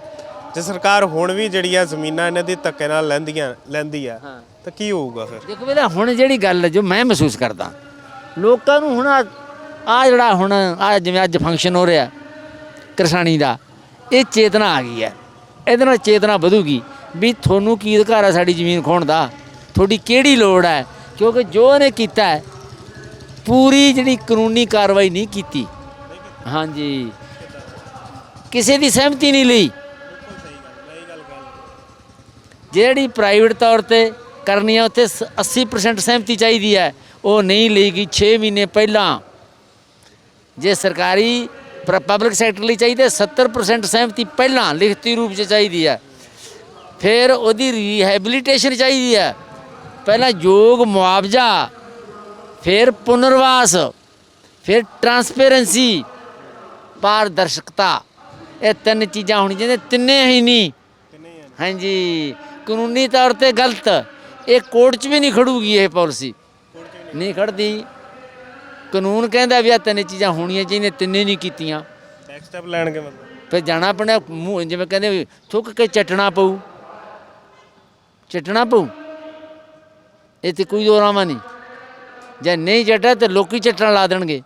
ਜੇ ਸਰਕਾਰ ਹੁਣ ਵੀ ਜਿਹੜੀ ਆ ਜ਼ਮੀਨਾਂ ਇਹਨਾਂ ਦੀ ਧੱਕੇ ਨਾਲ ਲੈਂਦੀਆਂ ਲੈਂਦੀ ਆ। ਤਾਂ ਕੀ ਹੋਊਗਾ ਫਿਰ? ਦੇਖੋ ਵੇਲਾ ਹੁਣ ਜਿਹੜੀ ਗੱਲ ਜੋ ਮੈਂ ਮਹਿਸੂਸ ਕਰਦਾ ਲੋਕਾਂ ਨੂੰ ਹੁਣ ਆ ਜਿਹੜਾ ਹੁਣ ਆ ਜਿਵੇਂ ਅੱਜ ਫੰਕਸ਼ਨ ਹੋ ਰਿਹਾ ਕਿਰਸਾਨੀ ਦਾ, ਇਹ ਚੇਤਨਾ ਆ ਗਈ ਹੈ। ਇਹਦੇ ਨਾਲ ਚੇਤਨਾ ਵਧੂਗੀ ਵੀ ਤੁਹਾਨੂੰ ਕੀ ਅਧਿਕਾਰ ਹੈ ਸਾਡੀ ਜ਼ਮੀਨ ਖੋਣ ਦਾ? ਤੁਹਾਡੀ ਕਿਹੜੀ ਲੋੜ ਹੈ? ਕਿਉਂਕਿ ਜੋ ਇਹਨੇ ਕੀਤਾ ਪੂਰੀ ਜਿਹੜੀ ਕਾਨੂੰਨੀ ਕਾਰਵਾਈ ਨਹੀਂ ਕੀਤੀ। ਹਾਂਜੀ। ਕਿਸੇ ਦੀ ਸਹਿਮਤੀ ਨਹੀਂ ਲਈ। ਜਿਹੜੀ ਪ੍ਰਾਈਵੇਟ ਤੌਰ ਤੇ ਕਰਨੀ ਹੈ, ਉੱਥੇ ਸ- 80% ਸਹਿਮਤੀ ਚਾਹੀਦੀ ਹੈ। ਉਹ ਨਹੀਂ ਲਈ ਗਈ 6 ਮਹੀਨੇ ਪਹਿਲਾਂ ਜੇ ਸਰਕਾਰੀ ਪਰ ਪਬਲਿਕ ਸੈਕਟਰ ਲਈ ਚਾਹੀਦਾ ਹੈ 70% ਸਹਿਮਤੀ ਪਹਿਲਾਂ ਲਿਖਤੀ ਰੂਪ 'ਚ ਚਾਹੀਦੀ ਹੈ। ਫਿਰ ਉਹਦੀ ਰੀਹੈਬਿਲਿਟੇਸ਼ਨ ਚਾਹੀਦੀ ਹੈ। ਪਹਿਲਾਂ ਯੋਗ ਮੁਆਵਜ਼ਾ, ਫਿਰ ਪੁਨਰਵਾਸ, ਫਿਰ ਟਰਾਂਸਪੇਰੈਂਸੀ ਪਾਰਦਰਸ਼ਕਤਾ। ਇਹ ਤਿੰਨ ਚੀਜ਼ਾਂ ਹੋਣੀਆਂ ਚਾਹੀਦੀਆਂ, ਤਿੰਨੇ ਹੀ ਨਹੀਂ। ਹਾਂਜੀ, ਕਾਨੂੰਨੀ ਤੌਰ ਤੇ ਗਲਤ। ਇਹ ਕੋਰਟ 'ਚ ਵੀ ਨਹੀਂ ਖੜੂਗੀ ਇਹ ਪਾਲਿਸੀ ਨਹੀਂ ਖੜਦੀ। ਕਾਨੂੰਨ ਕਹਿੰਦਾ ਵੀ ਆ ਤਿੰਨ ਚੀਜ਼ਾਂ ਹੋਣੀਆਂ ਚਾਹੀਦੀਆਂ ਤਿੰਨੇ ਨਹੀਂ ਕੀਤੀਆਂ। ਨੈਕਸਟ ਸਟੈਪ ਲੈਣਗੇ ਮਤਲਬ। ਫਿਰ ਜਾਣਾ ਪੈਣਾ ਮੂੰਹ ਜਿਵੇਂ ਕਹਿੰਦੇ ਵੀ ਥੁੱਕ ਕੇ ਚੱਟਣਾ ਪਊ। ਚੱਟਣਾ ਪਊ। ਇਹ ਤੇ ਕੋਈ ਦੋਰਾਮਾ ਨਹੀਂ। ਜੇ ਨਹੀਂ ਚੱਟਾ ਤੇ ਲੋਕੀ ਚੱਟਣ ਲਾ ਦੇਣਗੇ।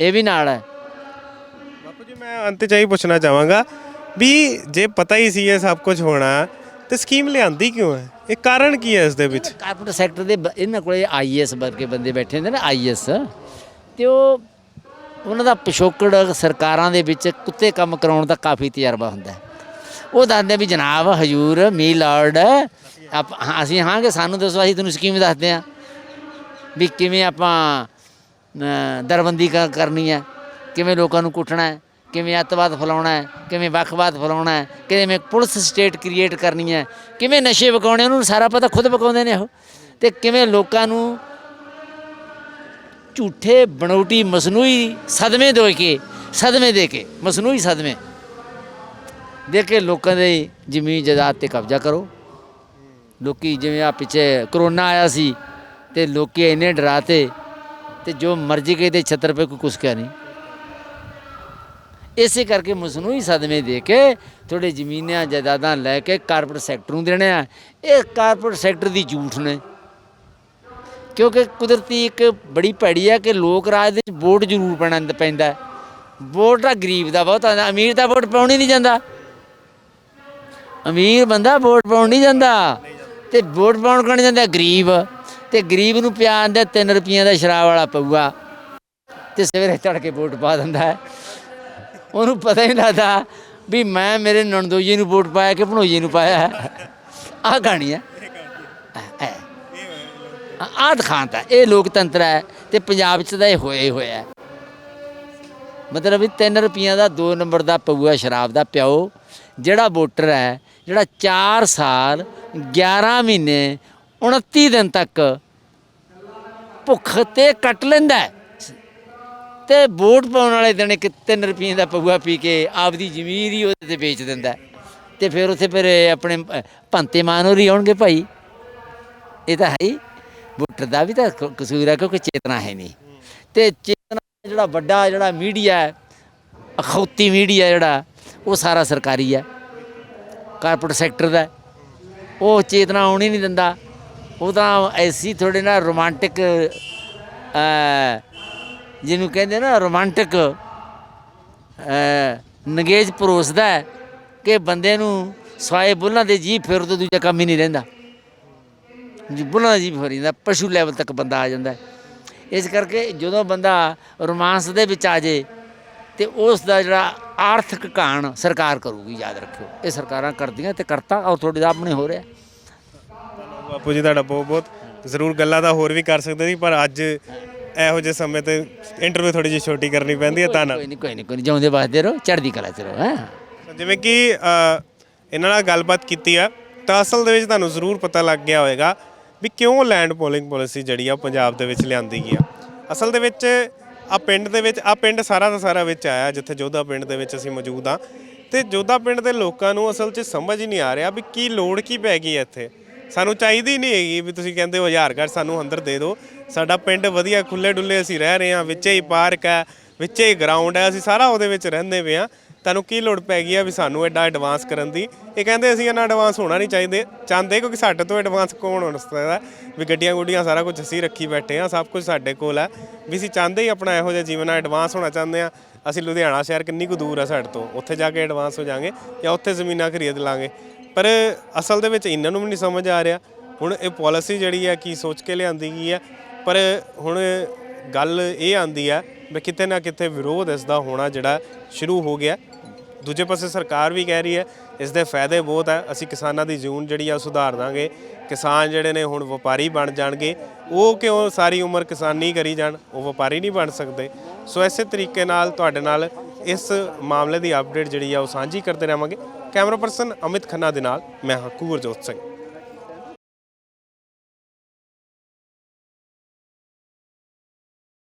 ਇਹ ਵੀ ਨਾਲ ਹੈ। ਬਾਪੂ ਜੀ ਮੈਂ ਅੰਤ ਚ ਹੀ ਪੁੱਛਣਾ ਚਾਹਾਂਗਾ ਵੀ ਜੇ ਪਤਾ ਹੀ ਸੀ ਇਹ ਸਭ ਕੁਝ ਹੋਣਾ ਤੇ ਸਕੀਮ ਲਿਆਂਦੀ ਕਿਉਂ ਹੈ? ਇਹ ਕਾਰਨ ਕੀ ਹੈ ਇਸ ਦੇ ਵਿੱਚ? ਕਾਰਪੋਰੇਟ ਸੈਕਟਰ ਦੇ ਬ- ਇਹਨਾਂ ਕੋਲੇ ਆਈਐਸ ਵਰਗੇ ਬੰਦੇ ਬੈਠੇ ਹੁੰਦੇ ਨੇ ਆਈਐਸ ਤੇ ਉਹ ਉਹਨਾਂ ਦਾ ਪਿਛੋਕੜ ਸਰਕਾਰਾਂ ਦੇ ਵਿੱਚ ਕੁੱਤੇ ਕੰਮ ਕਰਾਉਣ ਦਾ ਕਾਫੀ ਤਜਰਬਾ ਹੁੰਦਾ ਹੈ। ਉਹ ਦੱਸਦੇ ਵੀ ਜਨਾਬ ਹਜੂਰ ਮੀ ਲਾਰਡ ਆਪ ਹਾਂ, ਅਸੀਂ ਹਾਂ ਕਿ ਸਾਨੂੰ ਦੱਸੋ ਅਸੀਂ ਤੁਹਾਨੂੰ ਸਕੀਮ ਦੱਸਦੇ ਹਾਂ ਵੀ ਕਿਵੇਂ ਆਪਾਂ ਦਰਬੰਦੀ ਕ- ਕਰਨੀ ਹੈ ਕਿਵੇਂ ਲੋਕਾਂ ਨੂੰ ਕੁੱਟਣਾ ਹੈ ਕਿਵੇਂ ਅੱਤਵਾਦ ਫੈਲਾਉਣਾ ਹੈ ਕਿਵੇਂ ਵੱਖਵਾਦ ਫੈਲਾਉਣਾ ਹੈ ਕਿਵੇਂ ਪੁਲਿਸ ਸਟੇਟ ਕ੍ਰੀਏਟ ਕਰਨੀ ਹੈ ਕਿਵੇਂ ਨਸ਼ੇ ਵਿਕਾਉਣੇ ਉਹਨੂੰ ਸਾਰਾ ਪਤਾ ਖੁਦ ਵਿਕਾਉਂਦੇ ਨੇ ਉਹ ਤੇ ਕਿਵੇਂ ਲੋਕਾਂ ਨੂੰ ਝੂਠੇ ਬਣਾਉਟੀ ਮਸਨੂਈ ਸਦਮੇ ਦੇ ਕੇ, ਸਦਮੇ ਦੇ ਕੇ, ਮਸਨੂਈ ਸਦਮੇ। ਦੇ ਕੇ ਲੋਕਾਂ ਦੇ ਜ਼ਮੀਨ ਜਾਇਦਾਦ ਤੇ ਕਬਜ਼ਾ ਕਰੋ। ਲੋਕੀ ਜਿਵੇਂ ਆ ਪਿੱਛੇ ਕਰੋਨਾ ਆਇਆ ਸੀ ਤੇ ਲੋਕੀ ਇੰਨੇ ਡਰਾਤੇ ਤੇ ਜੋ ਮਰਜ਼ੀ ਕਹੇ ਤੇ ਛੱਤਰ ਪੇ ਕੋਈ ਕੁਛ ਕਿਹਾ ਨਹੀਂ। ਇਸੇ ਕਰਕੇ ਮਸਨੂਈ ਸਦਮੇ ਦੇ ਕੇ ਥੋੜੇ ਜ਼ਮੀਨਾਂ ਜਾਇਦਾਦਾਂ ਲੈ ਕੇ ਕਾਰਪੋਰੇਟ ਸੈਕਟਰ ਨੂੰ ਦੇਣੇ ਆ। ਇਹ ਕਾਰਪੋਰੇਟ ਸੈਕਟਰ ਦੀ ਝੂਠ ਨੇ। ਕਿਉਂਕਿ ਕੁਦਰਤੀ ਇੱਕ ਬੜੀ ਭੈੜੀ ਹੈ ਕਿ ਲੋਕ ਰਾਜ ਦੇ ਵਿੱਚ ਵੋਟ ਜ਼ਰੂਰ ਪੈਣਾ ਪੈਂਦਾ ਵੋਟ ਤਾਂ ਗਰੀਬ ਦਾ ਬਹੁਤ ਆਉਂਦਾ ਅਮੀਰ ਤਾਂ ਵੋਟ ਪਾਉਣ ਹੀ ਨਹੀਂ ਜਾਂਦਾ। ਅਮੀਰ ਬੰਦਾ ਵੋਟ ਪਾਉਣ ਨਹੀਂ ਜਾਂਦਾ। ਤੇ ਵੋਟ ਪਾਉਣ ਕਣ ਜਾਂਦਾ? ਗਰੀਬ। ਤੇ ਗਰੀਬ ਨੂੰ ਪਿਆ ਆਂਦਾ 3 ਰੁਪਈਆਂ ਦਾ ਸ਼ਰਾਬ ਵਾਲਾ ਪਊਗਾ ਤੇ ਸਵੇਰੇ ਚੜ ਕੇ ਵੋਟ ਪਾ ਦਿੰਦਾ ਹੈ। ਉਹਨੂੰ ਪਤਾ ਹੀ ਨਹੀਂ ਲੱਗਦਾ ਵੀ ਮੈਂ ਮੇਰੇ ਨਣਦੋਜੀ ਨੂੰ ਵੋਟ ਪਾਇਆ ਕਿ ਭਣੋਈਏ ਨੂੰ ਪਾਇਆ ਆਹ ਕਹਾਣੀ ਹੈ। ਆਹ ਹੈ ਇਹ ਲੋਕਤੰਤਰ ਹੈ ਤੇ ਪੰਜਾਬ 'ਚ ਤਾਂ ਇਹ ਹੋਇਆ ਹੀ ਹੋਇਆ ਮਤਲਬ ਵੀ 3 ਰੁਪਈਆਂ ਦਾ 2 ਨੰਬਰ ਦਾ ਪਊਆ ਸ਼ਰਾਬ ਦਾ ਪਿਓ ਜਿਹੜਾ ਵੋਟਰ ਹੈ ਜਿਹੜਾ 4 ਸਾਲ 11 ਮਹੀਨੇ 29 ਦਿਨ ਤੱਕ ਭੁੱਖ ਤੇ ਕੱਟ ਲੈਂਦਾ ਹੈ। ਤੇ ਵੋਟ ਪਾਉਣ ਵਾਲੇ ਦਿਨ ਇੱਕ 3 ਰੁਪਈਏ ਦਾ ਪਊਆ ਪੀ ਕੇ ਆਪਦੀ ਜ਼ਮੀਰ ਹੀ ਉਹਦੇ ਤੇ ਵੇਚ ਦਿੰਦਾ ਹੈ। ਤੇ ਫਿਰ ਉੱਥੇ ਫਿਰ ਆਪਣੇ ਅਹ, ਭੰਤੇ ਮਾਨ ਹੋਰੀ ਆਉਣਗੇ ਭਾਈ ਇਹ ਤਾਂ ਹੈ ਹੀ ਵੋਟਰ ਦਾ ਵੀ ਤਾਂ ਕ- ਕਸੂਰ ਹੈ ਕਿਉਂਕਿ ਚੇਤਨਾ ਹੈ ਨਹੀਂ। ਤੇ ਚੇਤਨਾ ਜਿਹੜਾ ਵੱਡਾ ਜਿਹੜਾ ਮੀਡੀਆ ਹੈ, ਅਖੌਤੀ ਮੀਡੀਆ ਜਿਹੜਾ, ਉਹ ਸਾਰਾ ਸਰਕਾਰੀ ਹੈ। ਕਾਰਪੋਰੇਟ ਸੈਕਟਰ ਦਾ ਹੈ। ਉਹ ਚੇਤਨਾ ਆਉਣੀ ਨਹੀਂ ਦਿੰਦਾ। ਉਹ ਤਾਂ ਐਸੀ ਥੋੜੇ ਨਾ ਰੋਮਾਂਟਿਕ ਜਿਹਨੂੰ ਕਹਿੰਦੇ ਨਾ ਰੋਮਾਂਟਿਕ ਨਗੇਜ ਪਰੋਸਦਾ ਹੈ ਕਿ ਬੰਦੇ ਨੂੰ ਸਵਾਏ ਬੁੱਲਾਂ ਦੇ ਜੀ ਫਿਰ ਤੋਂ ਦੂਜਾ ਕੰਮ ਹੀ ਨਹੀਂ ਰਹਿੰਦਾ। ਜੀ ਦਾ ਜੀ ਫਿਰ ਜਾਂਦਾ ਪਸ਼ੂ ਲੈਵਲ ਤੱਕ ਬੰਦਾ ਆ ਜਾਂਦਾ ਹੈ। ਇਸ ਕਰਕੇ ਜਦੋਂ ਬੰਦਾ ਰੋਮਾਂਸ ਦੇ ਵਿੱਚ ਆ ਜੇ ਤੇ ਉਸ ਦਾ ਜਿਹੜਾ ਆਰਥਿਕ ਕਾਣ ਸਰਕਾਰ ਕਰੂਗੀ ਯਾਦ ਰੱਖਿਓ। ਇਹ ਸਰਕਾਰਾਂ ਕਰਦੀਆਂ ਤੇ ਕਰਤਾ ਔਰ ਤੁਹਾਡੇ ਸਾਹਮਣੇ ਹੋ ਰਿਹਾ। ਬਾਪੂ ਜੀ ਤੁਹਾਡਾ ਬਹੁਤ ਬਹੁਤ ਜ਼ਰੂਰ ਗੱਲਾਂ ਤਾਂ ਹੋਰ ਵੀ ਕਰ ਸਕਦੇ ਸੀ ਪਰ ਅੱਜ ਇਹੋ ਜਿਹੇ ਸਮੇਂ ਤੇ ਇੰਟਰਵਿਊ ਥੋੜੀ ਜਿਹੀ ਛੋਟੀ ਕਰਨੀ ਪੈਂਦੀ ਹੈ ਤਾਂ ਨਾਲ ਕੋਈ ਨਹੀਂ ਕੋਈ ਨਹੀਂ ਕੋਈ ਨਹੀਂ ਜਿਉਂਦੇ ਵਾਸਤੇ ਰਹੋ ਚੜ੍ਹਦੀ ਕਲਾ ਚ ਰਹੋ ਹੈਂ। ਜਿਵੇਂ ਕਿ ਇਹਨਾਂ ਨਾਲ ਗੱਲਬਾਤ ਕੀਤੀ ਆ ਤਾਂ ਅਸਲ ਦੇ ਵਿੱਚ ਤੁਹਾਨੂੰ ਜ਼ਰੂਰ ਪਤਾ ਲੱਗ ਗਿਆ ਹੋਵੇਗਾ ਵੀ ਕਿਉਂ ਲੈਂਡ ਪੋਲਿੰਗ ਪਾਲਿਸੀ ਜਿਹੜੀ ਆ ਉਹ ਪੰਜਾਬ ਦੇ ਵਿੱਚ ਲਿਆਂਦੀ ਗਈ ਆ? ਅਸਲ ਦੇ ਵਿੱਚ ਆ ਪਿੰਡ ਦੇ ਵਿੱਚ, ਆ ਪਿੰਡ ਸਾਰਾ ਦਾ ਸਾਰਾ ਵਿੱਚ ਆਇਆ, ਜਿੱਥੇ ਜੋਧਾ ਪਿੰਡ ਦੇ ਵਿੱਚ ਅਸੀਂ ਮੌਜੂਦ ਆ। ਤੇ ਜੋਧਾ ਪਿੰਡ ਦੇ ਲੋਕਾਂ ਨੂੰ ਅਸਲ 'ਚ ਸਮਝ ਹੀ ਨਹੀਂ ਆ ਰਿਹਾ ਵੀ ਕੀ ਲੋੜ ਕੀ ਪੈ ਗਈ ਹੈ ਇੱਥੇ। ਸਾਨੂੰ ਚਾਹੀਦੀ ਨਹੀਂ ਹੈਗੀ ਵੀ ਤੁਸੀਂ ਕਹਿੰਦੇ ਹੋ ਹਜ਼ਾਰ ਘਰ ਸਾਨੂੰ ਅੰਦਰ ਦੇ ਦਿਓ। ਸਾਡਾ ਪਿੰਡ ਵਧੀਆ ਖੁੱਲੇ ਡੁੱਲੇ ਅਸੀਂ ਰਹਿ ਰਹੇ ਹਾਂ, ਵਿੱਚੇ ਹੀ ਪਾਰਕ ਹੈ, ਵਿੱਚੇ ਹੀ ਗਰਾਊਂਡ ਹੈ, ਅਸੀਂ ਸਾਰਾ ਉਹਦੇ ਵਿੱਚ ਰਹਿੰਦੇ ਪਏ ਹਾਂ। ਤੁਹਾਨੂੰ ਕੀ ਲੋੜ ਪੈ ਗਈ ਆ ਵੀ ਸਾਨੂੰ ਐਡਾ ਐਡਵਾਂਸ ਕਰਨ ਦੀ? ਇਹ ਕਹਿੰਦੇ ਅਸੀਂ ਇਹਨਾਂ ਐਡਵਾਂਸ ਹੋਣਾ ਨਹੀਂ ਚਾਹੀਦੇ, ਚਾਹੁੰਦੇ ਕਿਉਂਕਿ ਸਾਡੇ ਤੋਂ ਐਡਵਾਂਸ ਕੌਣ ਹੋ ਸਕਦਾ ਵੀ ਗੱਡੀਆਂ ਗੁੱਡੀਆਂ ਸਾਰਾ ਕੁਝ ਅਸੀਂ ਰੱਖੀ ਬੈਠੇ ਆ, ਸਭ ਕੁਝ ਸਾਡੇ ਕੋਲ ਹੈ ਵੀ ਅਸੀਂ ਚਾਹੁੰਦੇ ਹੀ ਆਪਣਾ ਇਹੋ ਜਿਹਾ ਜੀਵਨ ਐਡਵਾਂਸ ਹੋਣਾ ਚਾਹੁੰਦੇ ਆ। ਅਸੀਂ ਲੁਧਿਆਣਾ ਸ਼ਹਿਰ ਕਿੰਨੀ ਕੁ ਦੂਰ ਆ ਸਾਡੇ ਤੋਂ, ਉੱਥੇ ਜਾ ਕੇ ਐਡਵਾਂਸ ਹੋ ਜਾਾਂਗੇ ਜਾਂ ਉੱਥੇ ਜ਼ਮੀਨਾਂ ਖਰੀਦ ਲਾਂਗੇ। ਪਰ ਅਸਲ ਦੇ ਵਿੱਚ ਇਹਨਾਂ ਨੂੰ ਵੀ ਨਹੀਂ ਸਮਝ ਆ ਰਿਹਾ। ਹੁਣ ਇਹ ਪਾਲਿਸੀ ਜਿਹੜੀ ਹੈ ਕੀ ਸੋਚ ਕੇ ਲਿਆਂਦੀ ਗਈ ਹੈ ਪਰ ਹੁਣ ਗੱਲ ਇਹ ਆਂਦੀ ਹੈ ਵੀ ਕਿਤੇ ਨਾ ਕਿਤੇ ਵਿਰੋਧ ਇਸ ਦਾ ਹੋਣਾ ਜਿਹੜਾ ਸ਼ੁਰੂ ਹੋ ਗਿਆ। ਦੂਜੇ ਪਾਸੇ ਸਰਕਾਰ ਵੀ ਕਹਿ ਰਹੀ ਹੈ, ਇਸ ਦੇ ਫਾਇਦੇ ਬਹੁਤ ਹੈ। ਅਸੀਂ ਕਿਸਾਨਾਂ ਦੀ ਜੂਨ ਜਿਹੜੀ ਆ ਉਹ ਸੁਧਾਰ ਦਾਂਗੇ। ਕਿਸਾਨ ਜਿਹੜੇ ਨੇ ਹੁਣ ਵਪਾਰੀ ਬਣ ਜਾਣਗੇ, ਉਹ ਕਿਉਂ ਸਾਰੀ ਉਮਰ ਕਿਸਾਨੀ ਕਰੀ ਜਾਣ? ਉਹ ਵਪਾਰੀ ਨਹੀਂ ਬਣ ਸਕਦੇ। ਸੋ ਇਸੇ ਤਰੀਕੇ ਨਾਲ ਤੁਹਾਡੇ ਨਾਲ ਇਸ ਮਾਮਲੇ ਦੀ ਅਪਡੇਟ ਜਿਹੜੀ ਆ ਉਹ ਸਾਂਝੀ ਕਰਦੇ ਰਹਾਂਗੇ। ਕੈਮਰਾ ਪਰਸਨ ਅਮਿਤ ਖੰਨਾ ਦੇ ਨਾਲ, ਮੈਂ ਹਾਂ ਕੁਵਰਜੋਤ ਸਿੰਘ।